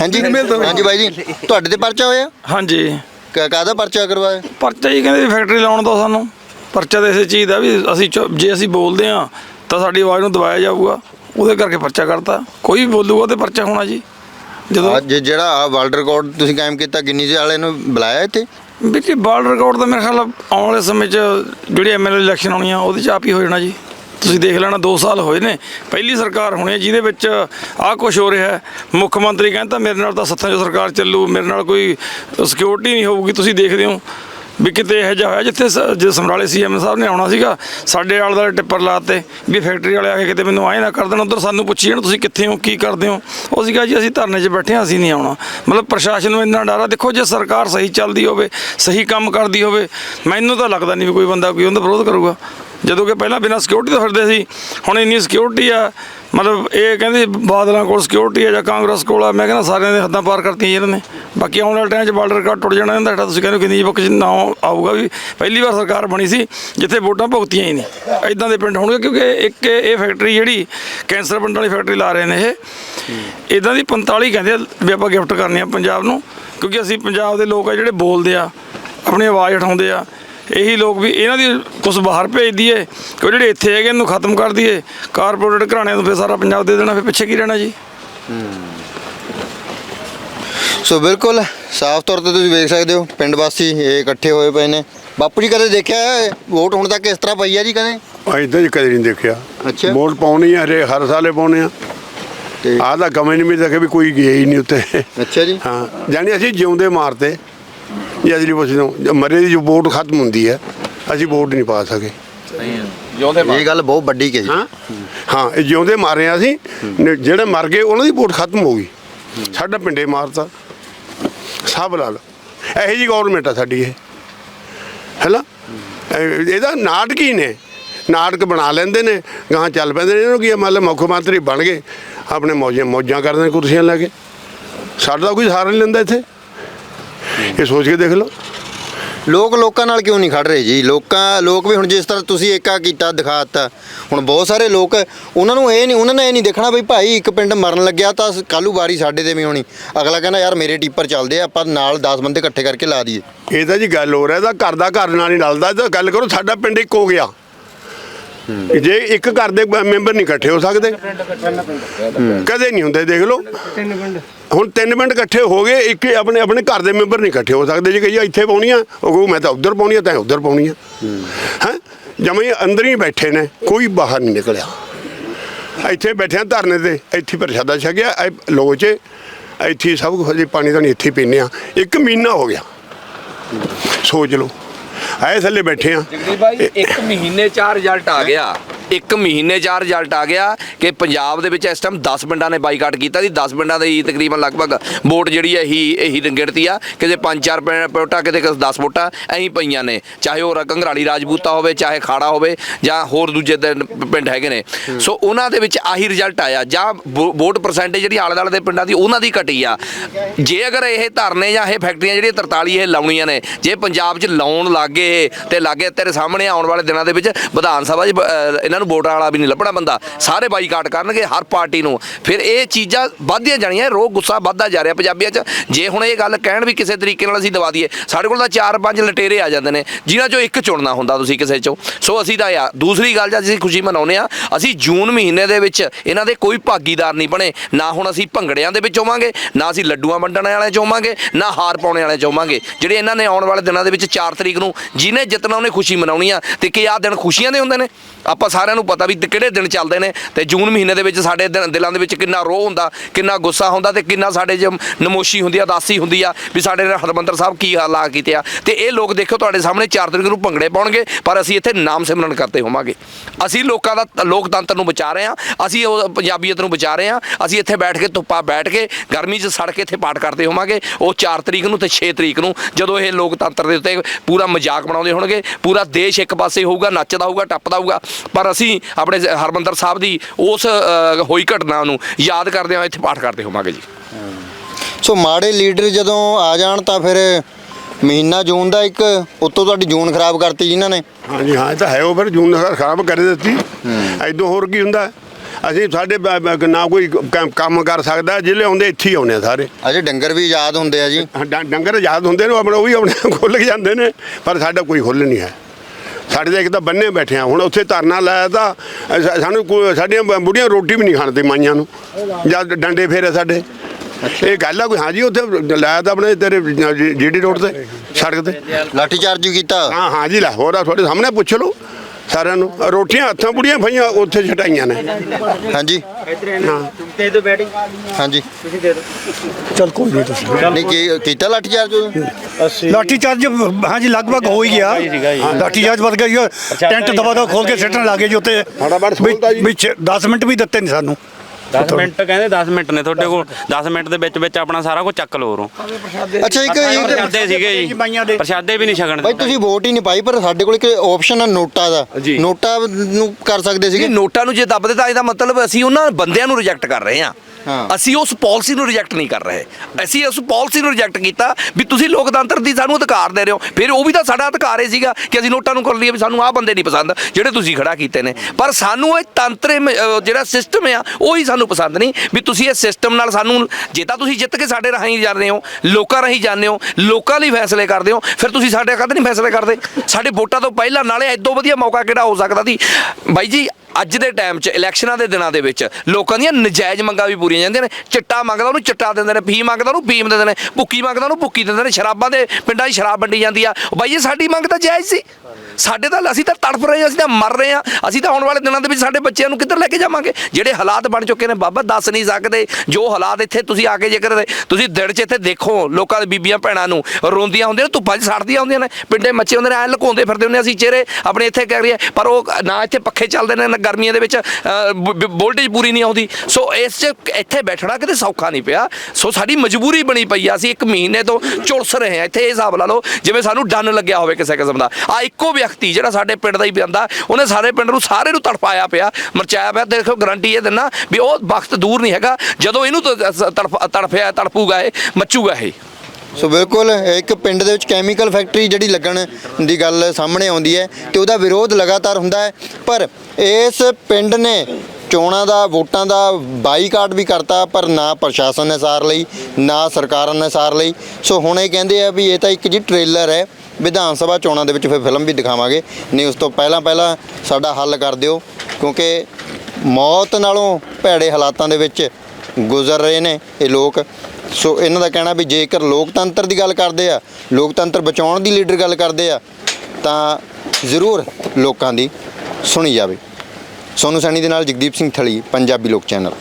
ਹਾਂਜੀ? ਹਾਂਜੀ ਬਾਈ ਜੀ। ਤੁਹਾਡੇ ਤੇ ਪਰਚਾ ਹੋਇਆ? ਹਾਂਜੀ। ਕ- ਕਾਹਦਾ ਪਰਚਾ ਕਰਵਾਇਆ? ਪਰਚਾ ਹੀ ਕਹਿੰਦੇ ਵੀ ਫੈਕਟਰੀ ਲਾਉਣ ਦੋ ਸਾਨੂੰ। ਪਰਚਾ ਤਾਂ ਇਸੇ ਚੀਜ਼ ਦਾ ਵੀ ਅਸੀਂ ਜੇ ਅਸੀਂ ਬੋਲਦੇ ਆ ਤਾਂ ਸਾਡੀ ਆਵਾਜ਼ ਨੂੰ ਦਬਾਇਆ ਜਾਊਗਾ। ਉਹਦੇ ਕਰਕੇ ਪਰਚਾ ਕਰਤਾ ਕੋਈ ਵੀ ਬੋਲੂਗਾ ਤੇ ਪਰਚਾ ਹੋਣਾ ਜੀ। ਜਦੋਂ ਅੱਜ ਜਿਹੜਾ ਵਰਲਡ ਰਿਕਾਰਡ ਤੁਸੀਂ ਕਾਇਮ ਕੀਤਾ ਗਿਨੀਜ਼ ਵਾਲੇ ਨੂੰ ਬੁਲਾਇਆ ਇੱਥੇ? ਵਿੱਚ ਵਰਲਡ ਰਿਕਾਰਡ ਤਾਂ ਮੇਰੇ ਖਿਆਲ ਆਉਣ ਵਾਲੇ ਸਮੇਂ 'ਚ ਜਿਹੜੀ ਐਮਐਲਏ ਇਲੈਕਸ਼ਨ ਆਉਣੀ ਆ ਉਹਦੇ 'ਚ ਆਪ ਹੀ ਹੋ ਜਾਣਾ ਜੀ। ਤੁਸੀਂ ਦੇਖ ਲੈਣਾ 2 ਸਾਲ ਹੋਏ ਨੇ। ਪਹਿਲੀ ਸਰਕਾਰ ਹੋਣੀ ਹੈ ਜਿਹਦੇ ਵਿੱਚ ਆਹ ਕੁਝ ਹੋ ਰਿਹਾ ਹੈ। ਮੁੱਖ ਮੰਤਰੀ ਕਹਿੰਦਾ ਮੇਰੇ ਨਾਲ ਤਾਂ ਸੱਤਾਂ 'ਚ ਸਰਕਾਰ ਚੱਲੂ ਮੇਰੇ ਨਾਲ ਕੋਈ ਸਿਕਿਉਰਿਟੀ ਨਹੀਂ ਹੋਊਗੀ। ਤੁਸੀਂ ਦੇਖਦੇ ਹੋ। ਵੀ ਕਿਤੇ ਇਹੋ ਜਿਹਾ ਹੋਇਆ ਜਿੱਥੇ ਸ- ਜੇ ਸਮਰਾਲੇ ਸੀਐਮ ਸਾਹਿਬ ਨੇ ਆਉਣਾ ਸੀਗਾ, ਸਾਡੇ ਆਲੇ ਦੁਆਲੇ ਟਿੱਪਰ ਲਾਤੇ ਵੀ ਫੈਕਟਰੀ ਵਾਲੇ ਆ ਕੇ ਕਿਤੇ ਮੈਨੂੰ ਆਏ ਨਾ ਕਰ ਦੇਣ, ਉਧਰ ਸਾਨੂੰ ਪੁੱਛੀ ਜਾਣ ਤੁਸੀਂ ਕਿੱਥੇ ਹੋ, ਕੀ ਕਰਦੇ ਹੋ। ਉਹ ਸੀਗਾ ਜੀ, ਅਸੀਂ ਧਰਨੇ 'ਚ ਬੈਠੇ ਹਾਂ, ਅਸੀਂ ਨਹੀਂ ਆਉਣਾ। ਮਤਲਬ ਪ੍ਰਸ਼ਾਸਨ ਨੂੰ ਇੰਨਾ ਡਰ ਆ, ਦੇਖੋ ਜੇ ਸਰਕਾਰ ਸਹੀ ਚੱਲਦੀ ਹੋਵੇ, ਸਹੀ ਕੰਮ ਕਰਦੀ ਹੋਵੇ, ਮੈਨੂੰ ਤਾਂ ਲੱਗਦਾ ਨਹੀਂ ਵੀ ਕੋਈ ਬੰਦਾ ਕੋਈ ਉਹਦਾ ਵਿਰੋਧ ਕਰੂਗਾ। ਜਦੋਂ ਕਿ ਪਹਿਲਾਂ ਬਿਨਾਂ ਸਿਕਿਉਰਿਟੀ ਤੋਂ ਫਿਰਦੇ ਸੀ, ਹੁਣ ਇੰਨੀ ਸਿਕਿਉਰਿਟੀ ਆ, ਮਤਲਬ ਇਹ ਕਹਿੰਦੇ ਬਾਦਲਾਂ ਕੋਲ ਸਿਕਿਉਰਿਟੀ ਆ ਜਾਂ ਕਾਂਗਰਸ ਕੋਲ ਆ, ਮੈਂ ਕਹਿੰਦਾ ਸਾਰਿਆਂ ਦੇ ਹੱਦਾਂ ਪਾਰ ਕਰਤੀਆਂ ਜੀ ਇਹਨਾਂ ਨੇ। ਬਾਕੀ ਆਉਣ ਵਾਲੇ ਟਾਈਮ 'ਚ ਬਾਰਡਰ ਰਿਕਾਰਡ ਟੁੱਟ ਜਾਣਾ ਇਹਦਾ ਤੁਸੀਂ ਕਹਿੰਦੇ ਹੋ ਕਿ ਨੀਜ ਬੁੱਕ 'ਚ ਨਾ ਆਊਗਾ ਵੀ, ਪਹਿਲੀ ਵਾਰ ਸਰਕਾਰ ਬਣੀ ਸੀ, ਜਿੱਥੇ ਵੋਟਾਂ ਭੁਗਤੀਆਂ ਹੀ ਨਹੀਂ। ਇਦਾਂ ਦੇ ਪਿੰਡ ਹੋਣਗੇ ਕਿਉਂਕਿ ਇੱਕ ਇਹ ਫੈਕਟਰੀ ਜਿਹੜੀ ਕੈਂਸਰ ਪਿੰਡ ਵਾਲੀ ਫੈਕਟਰੀ ਲਾ ਰਹੇ ਨੇ ਇਹ। ਇਦਾਂ ਦੀ 45 ਕਹਿੰਦੇ ਆ ਵੀ ਆਪਾਂ ਗਿਫਟ ਕਰਨੀ ਆ ਪੰਜਾਬ ਨੂੰ, ਕਿਉਂਕਿ ਅਸੀਂ ਪੰਜਾਬ ਦੇ ਲੋਕ ਆ ਜਿਹੜੇ ਬੋਲਦੇ ਆ, ਆਪਣੀ ਆਵਾਜ਼ ਉਠਾਉਂਦੇ ਆ ਇਹੀ ਲੋਕ ਵੀ ਇਹਨਾਂ ਦੀ ਕੁਝ ਬਾਹਰ ਭੇਜ ਦਈਏ ਕਿ ਜਿਹੜੇ ਇੱਥੇ ਹੈਗੇ ਇਹਨੂੰ ਖਤਮ ਕਰ ਦਈਏ ਕਾਰਪੋਰੇਟ ਘਰਾਣਿਆਂ ਨੂੰ ਫਿਰ ਸਾਰਾ ਪੰਜਾਬ ਦੇ ਦੇਣਾ ਫਿਰ ਪਿੱਛੇ ਕੀ ਰਹਿਣਾ ਜੀ? ਸੋ ਬਿਲਕੁਲ ਸਾਫ਼ ਤੌਰ ਤੇ ਤੁਸੀਂ ਵੇਖ ਸਕਦੇ ਹੋ ਪਿੰਡ ਵਾਸੀ ਇਹ ਇਕੱਠੇ ਹੋਏ ਪਏ ਨੇ। ਬਾਪੂ ਜੀ ਕਦੇ ਦੇਖਿਆ ਹੈ ਵੋਟ ਹੁਣ ਤੱਕ ਕਿਸ ਤਰ੍ਹਾਂ ਪਈ ਆ ਜੀ ਕਦੇ? ਤਾਂ ਜੀ ਕਦੇ ਨਹੀਂ ਦੇਖਿਆ। ਅੱਛਾ। ਵੋਟ ਪਾਉਣੀ ਆ ਹਰੇ ਹਰ ਸਾਲੇ ਪਾਉਣੇ ਆ। ਤੇ ਆਹ ਤਾਂ ਕਮੇ ਨਹੀਂ ਮਿਲਦਾ ਕਿ ਵੀ ਕੋਈ ਗਿਆ ਹੀ ਨਹੀਂ ਉੱਤੇ ਅੱਛਾ ਜੀ। ਹਾਂ ਜਾਨੀ ਅਸੀਂ ਜਿਉਂਦੇ ਮਾਰਤੇ ਜੇ ਅਜਲੀ ਪੁੱਛਦੇ ਮਰੇ ਦੀ ਜੋ ਵੋਟ ਖਤਮ ਹੁੰਦੀ ਹੈ ਅਸੀਂ ਵੋਟ ਨਹੀਂ ਪਾ ਸਕੇ। ਇਹ ਗੱਲ ਬਹੁਤ ਵੱਡੀ ਕਹੀ। ਹਾਂ? ਹਾਂ ਇਹ ਜਿਉਂਦੇ ਮਾਰੇ ਆ ਅਸੀਂ ਨੇ ਜਿਹੜੇ ਮਰ ਗਏ ਉਹਨਾਂ ਦੀ ਵੋਟ ਖਤਮ ਹੋ ਗਈ। ਸਾਡਾ ਪਿੰਡੇ ਮਾਰਤਾ। ਸਭ ਲਾਲ ਇਹੋ ਜੀ ਗਵਰਨਮੈਂਟ ਆ ਸਾਡੀ ਇਹ। ਹੈਨਾ? ਇਹ- ਇਹਦਾ ਨਾਟਕ ਹੀ ਨੇ। ਨਾਟਕ ਬਣਾ ਲੈਂਦੇ ਨੇ ਗਾਂ ਚੱਲ ਪੈਂਦੇ ਨੇ ਇਹਨੂੰ ਕੀ ਲਓ ਮੁੱਖ ਮੰਤਰੀ ਬਣ ਗਏ ਆਪਣੇ ਮੌਜਾਂ ਮੌਜਾਂ ਕਰਦੇ ਨੇ ਕੁਰਸੀਆਂ ਲੈ ਕੇ। ਸਾਡਾ ਤਾਂ ਕੋਈ ਸਹਾਰਾ ਨਹੀਂ ਲੈਂਦਾ ਇੱਥੇ। ਇਹ ਸੋਚ ਕੇ ਦੇਖ ਲਓ। ਲੋਕ ਲੋਕਾਂ ਨਾਲ ਕਿਉਂ ਨਹੀਂ ਖੜ ਰਹੇ ਜੀ? ਲੋਕਾਂ ਲੋਕ ਵੀ ਹੁਣ ਜਿਸ ਤਰ੍ਹਾਂ ਤੁਸੀਂ ਏਕਾ ਕੀਤਾ ਦਿਖਾਤਾ ਹੁਣ ਬਹੁਤ ਸਾਰੇ ਲੋਕ ਉਹਨਾਂ ਨੂੰ ਇਹ ਨਹੀਂ ਉਹਨਾਂ ਨੇ ਇਹ ਨਹੀਂ ਦੇਖਣਾ ਵੀ ਭਾਈ ਇੱਕ ਪਿੰਡ ਮਰਨ ਲੱਗਿਆ ਤਾਂ ਕੱਲੂ ਵਾਰੀ ਸਾਡੇ ਤੇ ਵੀ ਹੋਣੀ। ਅਗਲਾ ਕਹਿੰਦਾ ਯਾਰ ਮੇਰੇ ਟੀਪਰ ਚੱਲਦੇ ਆ ਆਪਾਂ ਨਾਲ 10 ਬੰਦੇ ਇਕੱਠੇ ਕਰਕੇ ਲਾ ਦਈਏ। ਇਹ ਤਾਂ ਜੀ ਗੱਲ ਹੋ ਰਿਹਾ ਇਹਦਾ ਘਰ ਦਾ ਘਰ ਨਾਲ ਨਹੀਂ ਰਲਦਾ ਇਹ ਤਾਂ ਗੱਲ ਕਰੋ ਸਾਡਾ ਪਿੰਡ ਇੱਕ ਹੋ ਗਿਆ। ਜੇ ਇੱਕ ਘਰ ਦੇ ਮੈਂਬਰ ਨਹੀਂ ਇਕੱਠੇ ਹੋ ਸਕਦੇ, ਕਦੇ ਨਹੀਂ ਹੁੰਦੇ, ਦੇਖ ਲਓ। ਹੁਣ ਤਿੰਨ ਪਿੰਡ ਇਕੱਠੇ ਹੋ ਗਏ, ਇੱਕ ਆਪਣੇ ਆਪਣੇ ਘਰ ਦੇ ਮੈਂਬਰ ਨਹੀਂ ਇਕੱਠੇ ਹੋ ਸਕਦੇ। ਜੇ ਕਹੀ ਇੱਥੇ ਪਾਉਣੀ ਆ ਉਹ ਕਹੂ, ਮੈਂ ਤਾਂ ਉੱਧਰ ਪਾਉਣੀ ਆ, ਤਾਂ ਉੱਧਰ ਪਾਉਣੀ ਆ। ਹੈ? ਜਮੇ ਅੰਦਰ ਹੀ ਬੈਠੇ ਨੇ, ਕੋਈ ਬਾਹਰ ਨਹੀਂ ਨਿਕਲਿਆ। ਇੱਥੇ ਬੈਠਿਆ ਧਰਨੇ ਤੇ, ਇੱਥੇ ਪ੍ਰਸ਼ਾਦਾ ਛਕਿਆ ਇਹ ਇੱਥੇ ਹੀ ਸਭ ਕੁਝ ਪਾਣੀ ਤਾਂ ਨਹੀਂ ਇੱਥੇ ਹੀ ਪੀਂਦੇ ਆ। ਇੱਕ ਮਹੀਨਾ ਹੋ ਗਿਆ। ਸੋਚ ਲਓ। ਆਏ ਥੱਲੇ ਬੈਠੇ ਆ। ਜਗਦੀਪ ਭਾਈ ਇੱਕ ਮਹੀਨੇ ਚਾਰ ਰਿਜ਼ਲਟ ਆ ਗਿਆ। ਇੱਕ ਮਹੀਨੇ ਚਾਰ ਰਿਜ਼ਲਟ ਆ ਗਿਆ ਕਿ ਪੰਜਾਬ ਦੇ ਵਿੱਚ ਇਸ ਟਾਈਮ 10 ਪਿੰਡਾਂ ਨੇ ਬਾਈਕਾਟ ਕੀਤਾ ਸੀ 10 ਪਿੰਡਾਂ ਦੇ ਹੀ ਤਕਰੀਬਨ ਲਗਭਗ ਵੋਟ ਜਿਹੜੀ ਹੈ ਇਹੀ ਇਹੀ ਗਿਣਤੀ ਆ। ਕਿਤੇ 5-4 ਵੋਟਾਂ ਕਿਤੇ 10 ਵੋਟਾਂ ਐਂ ਪਈਆਂ ਨੇ। ਚਾਹੇ ਉਹ ਕੰਗਰਾਲੀ ਰਾਜਪੂਤਾ ਹੋਵੇ ਚਾਹੇ ਖਾੜਾ ਹੋਵੇ ਜਾਂ ਹੋਰ ਦੂਜੇ ਪਿੰਡ ਹੈਗੇ ਨੇ। ਸੋ ਉਹਨਾਂ ਦੇ ਵਿੱਚ ਆਹੀ ਰਿਜ਼ਲਟ ਆਇਆ। ਜਾਂ ਵੋਟ ਪਰਸੈਂਟੇਜ ਜਿਹੜੀ ਆਲੇ ਦੁਆਲੇ ਦੇ ਪਿੰਡਾਂ ਦੀ ਉਹਨਾਂ ਦੀ ਘਟੀ ਆ। ਜੇ ਅਗਰ ਇਹ ਧਰਨੇ ਜਾਂ ਇਹ ਫੈਕਟਰੀਆਂ ਜਿਹੜੀਆਂ 43 ਇਹ ਲਾਉਣੀਆਂ ਨੇ ਜੇ ਪੰਜਾਬ 'ਚ ਲਾਉਣ ਲੱਗੇ ਤੇ ਲਾਗੇ ਤੇਰੇ ਸਾਹਮਣੇ ਆਉਣ ਵਾਲੇ ਦਿਨਾਂ ਦੇ ਵਿੱਚ ਵਿਧਾਨ ਸਭਾ 'ਚ ਇਹਨਾਂ ਨੂੰ ਵੋਟਾਂ ਵਾਲਾ ਵੀ ਨਹੀਂ ਲੱਭਣਾ ਬੰਦਾ। ਸਾਰੇ ਬਾਈਕਾਟ ਕਰਨਗੇ ਹਰ ਪਾਰਟੀ ਨੂੰ। ਫਿਰ ਇਹ ਚੀਜ਼ਾਂ ਵੱਧਦੀਆਂ ਜਾਣੀਆਂ ਰੋਗ ਗੁੱਸਾ ਵੱਧਦਾ ਜਾ ਰਿਹਾ ਪੰਜਾਬੀਆਂ 'ਚ। ਜੇ ਹੁਣ ਇਹ ਗੱਲ ਕਹਿਣ ਵੀ ਕਿਸੇ ਤਰੀਕੇ ਨਾਲ ਅਸੀਂ ਦਵਾ ਦਈਏ, ਸਾਡੇ ਕੋਲ ਤਾਂ ਚਾਰ ਪੰਜ ਲਟੇਰੇ ਆ ਜਾਂਦੇ ਨੇ, ਜਿਨ੍ਹਾਂ 'ਚੋਂ ਇੱਕ ਚੁਣਨਾ ਹੁੰਦਾ ਤੁਸੀਂ ਕਿਸੇ 'ਚੋਂ। ਸੋ ਅਸੀਂ ਤਾਂ ਆ। ਦੂਸਰੀ ਗੱਲ ਜਦ ਅਸੀਂ ਖੁਸ਼ੀ ਮਨਾਉਂਦੇ ਆ ਅਸੀਂ ਜੂਨ ਮਹੀਨੇ ਦੇ ਵਿੱਚ ਇਹਨਾਂ ਦੇ ਕੋਈ ਭਾਗੀਦਾਰ ਨਹੀਂ ਬਣੇ। ਨਾ ਹੁਣ ਅਸੀਂ ਭੰਗੜਿਆਂ ਦੇ ਵਿੱਚ ਹੋਵਾਂਗੇ, ਨਾ ਅਸੀਂ ਲੱਡੂਆਂ ਵੰਡਣ ਵਾਲੇ ਚ ਨਾ ਹਾਰ ਪਾਉਣੇ ਵਾਲੇ ਚ ਜਿਹੜੇ ਇਹਨਾਂ ਨੇ ਆਉਣ ਵਾਲੇ ਦਿਨਾਂ ਦੇ ਵਿੱਚ 4 ਤਰੀਕ ਨੂੰ ਜਿਹਨੇ ਜਿੱਤਣਾ ਉਹਨੇ ਖੁਸ਼ੀ ਮਨਾਉਣੀ ਆ, ਤੇ ਕਿ ਆਹ ਦਿਨ ਖੁਸ਼ੀਆਂ ਦੇ ਹੁੰਦੇ ਨੇ? ਆਪਾਂ ਸਾਰਿਆਂ ਨੂੰ ਪਤਾ ਵੀ ਤੇ ਕਿਹੜੇ ਦਿਨ ਚੱਲਦੇ ਨੇ। ਤੇ ਜੂਨ ਮਹੀਨੇ ਦੇ ਵਿੱਚ ਸਾਡੇ ਦਿਲ- ਦਿਲਾਂ ਦੇ ਵਿੱਚ ਕਿੰਨਾ ਰੋਹ ਹੁੰਦਾ, ਕਿੰਨਾ ਗੁੱਸਾ ਹੁੰਦਾ, ਤੇ ਕਿੰਨਾ ਸਾਡੇ 'ਚ ਨਮੋਸ਼ੀ ਹੁੰਦੀ ਆ, ਉਦਾਸੀ ਹੁੰਦੀ ਆ, ਵੀ ਸਾਡੇ ਨਾਲ ਹਰਮੰਦਰ ਸਾਹਿਬ ਕੀ ਹਾਲਾ ਕੀਤੇ ਆ। ਤੇ ਇਹ ਲੋਕ ਦੇਖੋ ਤੁਹਾਡੇ ਸਾਹਮਣੇ 4 ਤਰੀਕ ਨੂੰ ਭੰਗੜੇ ਪਾਉਣਗੇ, ਪਰ ਅਸੀਂ ਇੱਥੇ ਨਾਮ ਸਿਮਰਨ ਕਰਦੇ ਹੋਵਾਂਗੇ। ਅਸੀਂ ਲੋਕਾਂ ਦਾ ਲੋਕਤੰਤਰ ਨੂੰ ਬਚਾ ਰਹੇ ਆ, ਅਸੀਂ ਉਹ ਪੰਜਾਬੀਅਤ ਨੂੰ ਬਚਾ ਰਹੇ ਆ, ਅਸੀਂ ਇੱਥੇ ਬੈਠ ਕੇ ਧੁੱਪਾ ਬੈਠ ਕੇ ਗਰਮੀ 'ਚ ਸੜ ਕੇ ਇੱਥੇ ਪਾਠ ਕਰਦੇ ਹੋਵਾਂਗੇ। ਉਹ 4 ਤਰੀਕ ਨੂੰ ਤੇ 6 ਤਰੀਕ ਨੂੰ, ਜਦੋਂ ਇਹ ਲੋਕਤੰਤਰ ਦੇ ਉੱਤੇ ਪੂਰਾ ਮਜ਼ਾਕ ਬਣਾਉਂਦੇ ਹੋਣਗੇ। ਪੂਰਾ ਦੇਸ਼ ਇੱਕ ਪਾਸੇ ਹੋਊਗਾ ਨੱਚਦਾ ਹੋਊਗਾ ਟੱਪਦਾ ਹੋਊਗਾ। ਪਰ ਅਸੀਂ ਆਪਣੇ ਹਰਮੰਦਰ ਸਾਹਿਬ ਦੀ ਉਸ ਹੋਈ ਘਟਨਾ ਨੂੰ ਯਾਦ ਕਰਦੇ ਹਾਂ ਇੱਥੇ ਪਾਠ ਕਰਦੇ ਹੋਵਾਂਗੇ ਜੀ। ਸੋ ਮਾੜੇ ਲੀਡਰ ਜਦੋਂ ਆ ਜਾਣ ਤਾਂ ਫਿਰ ਮਹੀਨਾ ਜੂਨ ਦਾ ਇੱਕ ਉੱਤੋਂ ਤੁਹਾਡੀ ਜੂਨ ਖਰਾਬ ਕਰਤੀ ਜਿਨ੍ਹਾਂ ਨੇ। ਹਾਂਜੀ ਹਾਂ ਇਹ ਤਾਂ ਹੈ ਉਹ ਫਿਰ ਜੂਨ ਖਰਾਬ ਕਰ ਦਿੱਤੀ। ਐਦੋਂ ਹੋਰ ਕੀ ਹੁੰਦਾ? ਅਸੀਂ ਸਾਡੇ ਬ- ਬ- ਨਾ ਕੋਈ ਕੰਮ ਕਰ ਸਕਦਾ ਜ਼ਿਲ੍ਹੇ ਆਉਂਦੇ ਇੱਥੇ ਹੀ ਆਉਂਦੇ ਆ ਸਾਰੇ। ਅਜੇ ਡੰਗਰ ਵੀ ਯਾਦ ਹੁੰਦੇ ਆ ਜੀ। ਹਾਂ, ਡ- ਡੰਗਰ ਆਜ਼ਾਦ ਹੁੰਦੇ ਨੇ ਉਹ ਆਪਣੇ ਉਹ ਵੀ ਆਪਣੇ (laughs) ਖੁੱਲ ਕੇ ਜਾਂਦੇ ਨੇ ਪਰ ਸਾਡਾ ਕੋਈ ਖੁੱਲ ਨਹੀਂ ਹੈ। ਸਾਡੇ ਤਾਂ ਇੱਕ ਤਾਂ ਬੰਨੇ ਬੈਠੇ ਆ ਹੁਣ ਉੱਥੇ ਧਰਨਾ ਲਾਇਆ ਤਾਂ ਅ, ਸਾ- ਸਾਨੂੰ ਕੋਈ- ਸਾਡੀਆਂ ਬ- ਬੁੜੀਆਂ ਰੋਟੀ ਵੀ ਨਹੀਂ ਖਾਣ ਤੇ ਮਾਈਆਂ ਨੂੰ ਜਦ ਡੰਡੇ ਫੇਰੇ ਸਾਡੇ। ਇਹ ਗੱਲ ਆ ਕੋਈ ਹਾਂਜੀ ਉੱਥੇ ਲਾਇਆ ਤਾਂ ਆਪਣੇ ਤੇਰੇ ਜੀਡੀ ਰੋਡ ਤੇ ਸੜਕ ਤੇ। ਲਾਠੀ ਚਾਰਜ ਵੀ ਕੀਤਾ। ਹਾਂ ਹਾਂ ਜੀ ਲੈ ਹੋਰ ਆ ਤੁਹਾਡੇ ਸਾਹਮਣੇ ਪੁੱਛ ਲਓ। ਸਾਰਿਆਂ ਨੂੰ। ਰੋਟੀਆਂ ਹੱਥਾਂ ਪੁੜੀਆਂ ਪਈਆਂ ਉੱਥੇ ਛਟਾਈਆਂ ਨੇ। ਹਾਂਜੀ। ਦੇ ਦੋ ਬੈਟਿੰਗ ਹਾਂਜੀ। ਤੁਸੀਂ ਦੇ ਦਿਓ ਚਲ ਕੋਈ ਨਹੀਂ ਤੁਸੀਂ। ਨਹੀਂ ਕੀ ਕੀਤਾ ਲਾਠੀ ਚਾਰਜ? ਉਦੋਂ? ਲਾਠੀ ਚਾਰਜ ਹਾਂਜੀ ਲਗਭਗ ਹੋ ਹੀ ਗਿਆ। ਲਾਠੀ ਚਾਰਜ ਵੱਧ ਗਿਆ ਟੈਂਟ ਦਬਾ ਦਬਾ ਖੋਲ ਕੇ ਸਿੱਟਣ ਲੱਗੇ ਜੀ ਉੱਤੇ ਜੀ। ਵਿੱਚ 10 ਮਿੰਟ ਵੀ ਦਿੱਤੇ ਨਹੀਂ ਸਾਨੂੰ। 10 ਮਿੰਟ ਕਹਿੰਦੇ 10 ਮਿੰਟ ਨੇ ਤੁਹਾਡੇ ਕੋਲ। 10 ਮਿੰਟ ਦੇ ਵਿੱਚ ਵਿੱਚ ਆਪਣਾ ਸਾਰਾ ਕੁਝ ਚੱਕ ਲਓ ਉਰੋਂ। ਅੱਛਾ ਇੱਕ ਪ੍ਰਸ਼ਾਦੇ ਸੀਗੇ ਜੀ। ਪ੍ਰਸ਼ਾਦੇ ਵੀ ਨਹੀਂ ਛਕਣ ਭਾਈ ਤੁਸੀਂ ਵੋਟ ਹੀ ਨਹੀਂ ਪਾਈ ਪਰ ਸਾਡੇ ਕੋਲ ਇੱਕ ਆਪਸ਼ਨ ਹੈ ਨੋਟਾ ਦਾ। ਨੋਟਾ ਨੂੰ ਕਰ ਸਕਦੇ ਜੀ ਸੀਗੇ ਨੋਟਾਂ ਨੂੰ ਜੇ ਦੱਬ ਦਿੱਤਾ ਇਹਦਾ ਮਤਲਬ ਅਸੀਂ ਉਹਨਾਂ ਬੰਦਿਆਂ ਨੂੰ ਰਿਜੈਕਟ ਕਰ ਰਹੇ ਹਾਂ। ਅਸੀਂ ਉਸ ਪਾਲਿਸੀ ਨੂੰ ਰਿਜੈਕਟ ਨਹੀਂ ਕਰ ਰਹੇ। ਅਸੀਂ ਉਸ ਪਾਲਿਸੀ ਨੂੰ ਰਿਜੈਕਟ ਕੀਤਾ ਵੀ ਤੁਸੀਂ ਲੋਕਤੰਤਰ ਦੀ ਸਾਨੂੰ ਅਧਿਕਾਰ ਦੇ ਰਹੇ ਹੋ। ਫਿਰ ਉਹ ਵੀ ਤਾਂ ਸਾਡਾ ਅਧਿਕਾਰ ਹੀ ਸੀਗਾ ਕਿ ਅਸੀਂ ਨੋਟਾਂ ਨੂੰ ਕਰ ਲਈਏ ਵੀ ਸਾਨੂੰ ਆਹ ਬੰਦੇ ਨਹੀਂ ਪਸੰਦ, ਜਿਹੜੇ ਤੁਸੀਂ ਖੜਾ ਕੀਤੇ ਨੇ। ਪਰ ਸਾਨੂੰ ਇਹ ਤੰਤਰ ਜਿਹੜਾ ਸਿਸਟਮ ਆ, ਉਹ ਹੀ ਸਾਨੂੰ ਪਸੰਦ ਨਹੀਂ ਵੀ ਤੁਸੀਂ ਇਹ ਸਿਸਟਮ ਨਾਲ ਸਾਨੂੰ ਜੇ ਤਾਂ ਤੁਸੀਂ ਜਿੱਤ ਕੇ ਸਾਡੇ ਰਾਹੀਂ ਜਾਂਦੇ ਹੋ, ਲੋਕਾਂ ਰਾਹੀਂ ਜਾਂਦੇ ਹੋ, ਲੋਕਾਂ ਲਈ ਫੈਸਲੇ ਕਰਦੇ ਹੋ, ਫਿਰ ਤੁਸੀਂ ਸਾਡੇ ਕਦੇ ਨਹੀਂ ਫੈਸਲੇ ਕਰਦੇ। ਸਾਡੇ ਵੋਟਾਂ ਤੋਂ ਪਹਿਲਾਂ ਨਾਲੇ ਐਦੋਂ ਵਧੀਆ ਮੌਕਾ ਕਿਹੜਾ ਹੋ ਸਕਦਾ ਸੀ? ਬਾਈ ਜੀ ਅੱਜ ਦੇ ਟਾਈਮ 'ਚ ਇਲੈਕਸ਼ਨਾਂ ਦੇ ਦਿਨਾਂ ਦੇ ਵਿੱਚ ਲੋਕਾਂ ਦੀਆਂ ਨਜਾਇਜ਼ ਮੰਗਾਂ ਵੀ ਪੂਰੀਆਂ ਜਾਂਦੀਆਂ ਨੇ। ਚਿੱਟਾ ਮੰਗਦਾ ਉਹਨੂੰ ਚਿੱਟਾ ਦਿੰਦੇ ਨੇ ਫੀਮ ਮੰਗਦਾ ਉਹਨੂੰ ਫੀਮ ਦਿੰਦੇ ਨੇ, ਭੁੱਕੀ ਮੰਗਦਾ ਉਹਨੂੰ ਭੁੱਕੀ ਦਿੰਦੇ ਨੇ, ਸ਼ਰਾਬਾਂ ਦੇ ਪਿੰਡਾਂ 'ਚ ਸ਼ਰਾਬ ਵੰਡੀ ਜਾਂਦੀ ਆ। ਬਾਈ, ਇਹ ਸਾਡੀ ਮੰਗ ਤਾਂ ਜਾਇਜ਼ ਸੀ। ਸਾਡੇ ਤਾਂ ਅਸੀਂ ਤਾਂ ਤੜਫ ਰਹੇ ਹਾਂ, ਅਸੀਂ ਤਾਂ ਮਰ ਰਹੇ ਹਾਂ। ਅਸੀਂ ਤਾਂ ਆਉਣ ਵਾਲੇ ਦਿਨਾਂ ਦੇ ਵਿੱਚ ਸਾਡੇ ਬੱਚਿਆਂ ਨੂੰ ਕਿੱਧਰ ਲੈ ਕੇ ਜਾਵਾਂਗੇ? ਜਿਹੜੇ ਹਾਲਾਤ ਬਣ ਚੁੱਕੇ ਨੇ, ਬਾਬਾ, ਦੱਸ ਨਹੀਂ ਸਕਦੇ। ਜੋ ਹਾਲਾਤ ਇੱਥੇ ਤੁਸੀਂ ਆ ਕੇ ਜੇਕਰ ਤੁਸੀਂ ਦਿਨ 'ਚ ਇੱਥੇ ਦੇਖੋ, ਲੋਕਾਂ ਦੇ ਬੀਬੀਆਂ ਭੈਣਾਂ ਨੂੰ ਰੋਂਦੀਆਂ ਹੁੰਦੀਆਂ ਨੇ, ਧੁੱਪਾਂ 'ਚ ਸੜਦੀਆਂ ਹੁੰਦੀਆਂ ਨੇ, ਪਿੰਡੇ ਮੱਚੇ ਹੁੰਦੇ ਨੇ, ਐ ਲੁਕਾਉਂਦੇ ਫਿਰਦੇ ਹੁੰਦੇ ਅਸੀਂ ਚਿਹਰੇ ਆਪਣੇ ਇੱਥੇ ਕਹਿ ਰਹੀਏ, ਪਰ ਉਹ ਨਾ ਇੱਥੇ ਪੱਖੇ ਚੱਲਦੇ ਨੇ, ਨਾ ਗਰਮੀਆਂ ਦੇ ਵਿੱਚ ਵੋਲਟੇਜ ਪੂਰੀ ਨਹੀਂ ਆਉਂਦੀ। ਸੋ ਇਸ 'ਚ ਇੱਥੇ ਬੈਠਣਾ ਕਿਤੇ ਸੌਖਾ ਨਹੀਂ ਪਿਆ। ਸੋ ਸਾਡੀ ਮਜਬੂਰੀ ਬਣੀ ਪਈ ਆ, ਅਸੀਂ ਇੱਕ ਮਹੀਨੇ ਤੋਂ ਝੁਲਸ ਰਹੇ ਹਾਂ। ਇੱਥੇ ਇਹ ਹਿਸਾਬ ਲਾ ਲਓ, ਜਿਵੇਂ ਸਾਨੂੰ ਡੰਨ ਲੱਗਿਆ ਹੋਵੇ ਕਿਸੇ ਕਿਸਮ ਦਾ। ਆ ਇੱਕੋ ਵਿਅਕਤੀ ਜਿਹੜਾ ਸਾਡੇ ਪਿੰਡ ਦਾ ਹੀ ਬੰਦਾ ਉਹਨੇ ਸਾਰੇ ਪਿੰਡ ਨੂੰ ਸਾਰੇ ਨੂੰ ਤੜਫਾਇਆ ਪਿਆ। ਮਰਚਾਇਆ ਪਿਆ, ਦੇਖੋ ਗਰੰਟੀ ਇਹ ਦਿੰਨਾ ਵੀ ਉਹ ਵਕਤ ਦੂਰ ਨਹੀਂ ਹੈਗਾ। ਜਦੋਂ ਇਹਨੂੰ ਤੜਫ, ਤੜਫਿਆ, ਤੜਫੂਗਾ ਇਹ, ਮੱਚੂਗਾ ਇਹ। ਸੋ ਬਿਲਕੁਲ, ਇੱਕ ਪਿੰਡ ਦੇ ਵਿੱਚ ਕੈਮੀਕਲ ਫੈਕਟਰੀ ਜਿਹੜੀ ਲੱਗਣ ਦੀ ਗੱਲ ਸਾਹਮਣੇ ਆਉਂਦੀ ਹੈ ਤੇ ਉਹਦਾ ਵਿਰੋਧ ਲਗਾਤਾਰ ਹੁੰਦਾ ਹੈ। ਪਰ ਇਸ ਪਿੰਡ ਨੇ ਚੋਣਾਂ ਦਾ, ਵੋਟਾਂ ਦਾ ਬਾਈਕਾਟ ਵੀ ਕਰਤਾ, ਪਰ ਨਾ ਪ੍ਰਸ਼ਾਸਨ ਨੇ ਸਾਰ ਲਈ, ਨਾ ਸਰਕਾਰਾਂ ਨੇ ਸਾਰ ਲਈ। ਸੋ ਹੁਣ ਇਹ ਕਹਿੰਦੇ ਆ ਵੀ ਇਹ ਤਾਂ ਇੱਕ ਜੀ ਟ੍ਰੇਲਰ ਹੈ। ਵਿਧਾਨ ਸਭਾ ਚੋਣਾਂ ਦੇ ਵਿੱਚ ਫਿਰ ਫਿਲਮ ਵੀ ਦਿਖਾਵਾਂਗੇ। ਨਹੀਂ ਉਸ ਤੋਂ ਪਹਿਲਾਂ ਪਹਿਲਾਂ ਸਾਡਾ ਹੱਲ ਕਰ ਦਿਓ, ਕਿਉਂਕਿ ਮੌਤ ਨਾਲੋਂ ਭੈੜੇ ਹਾਲਾਤਾਂ ਦੇ ਵਿੱਚ ਗੁਜ਼ਰ ਰਹੇ ਨੇ ਇਹ ਲੋਕ। ਸੋ ਇਹਨਾਂ ਦਾ ਕਹਿਣਾ ਵੀ ਜੇਕਰ ਲੋਕਤੰਤਰ ਦੀ ਗੱਲ ਕਰਦੇ ਆ, ਲੋਕਤੰਤਰ ਬਚਾਉਣ ਦੀ ਲੀਡਰ ਗੱਲ ਕਰਦੇ ਆ, ਤਾਂ ਜ਼ਰੂਰ ਲੋਕਾਂ ਦੀ ਸੁਣੀ ਜਾਵੇ। ਸੋਨੂ ਸੈਣੀ ਦੇ ਨਾਲ ਜਗਦੀਪ ਸਿੰਘ ਥਲੀ, ਪੰਜਾਬੀ ਲੋਕ ਚੈਨਲ।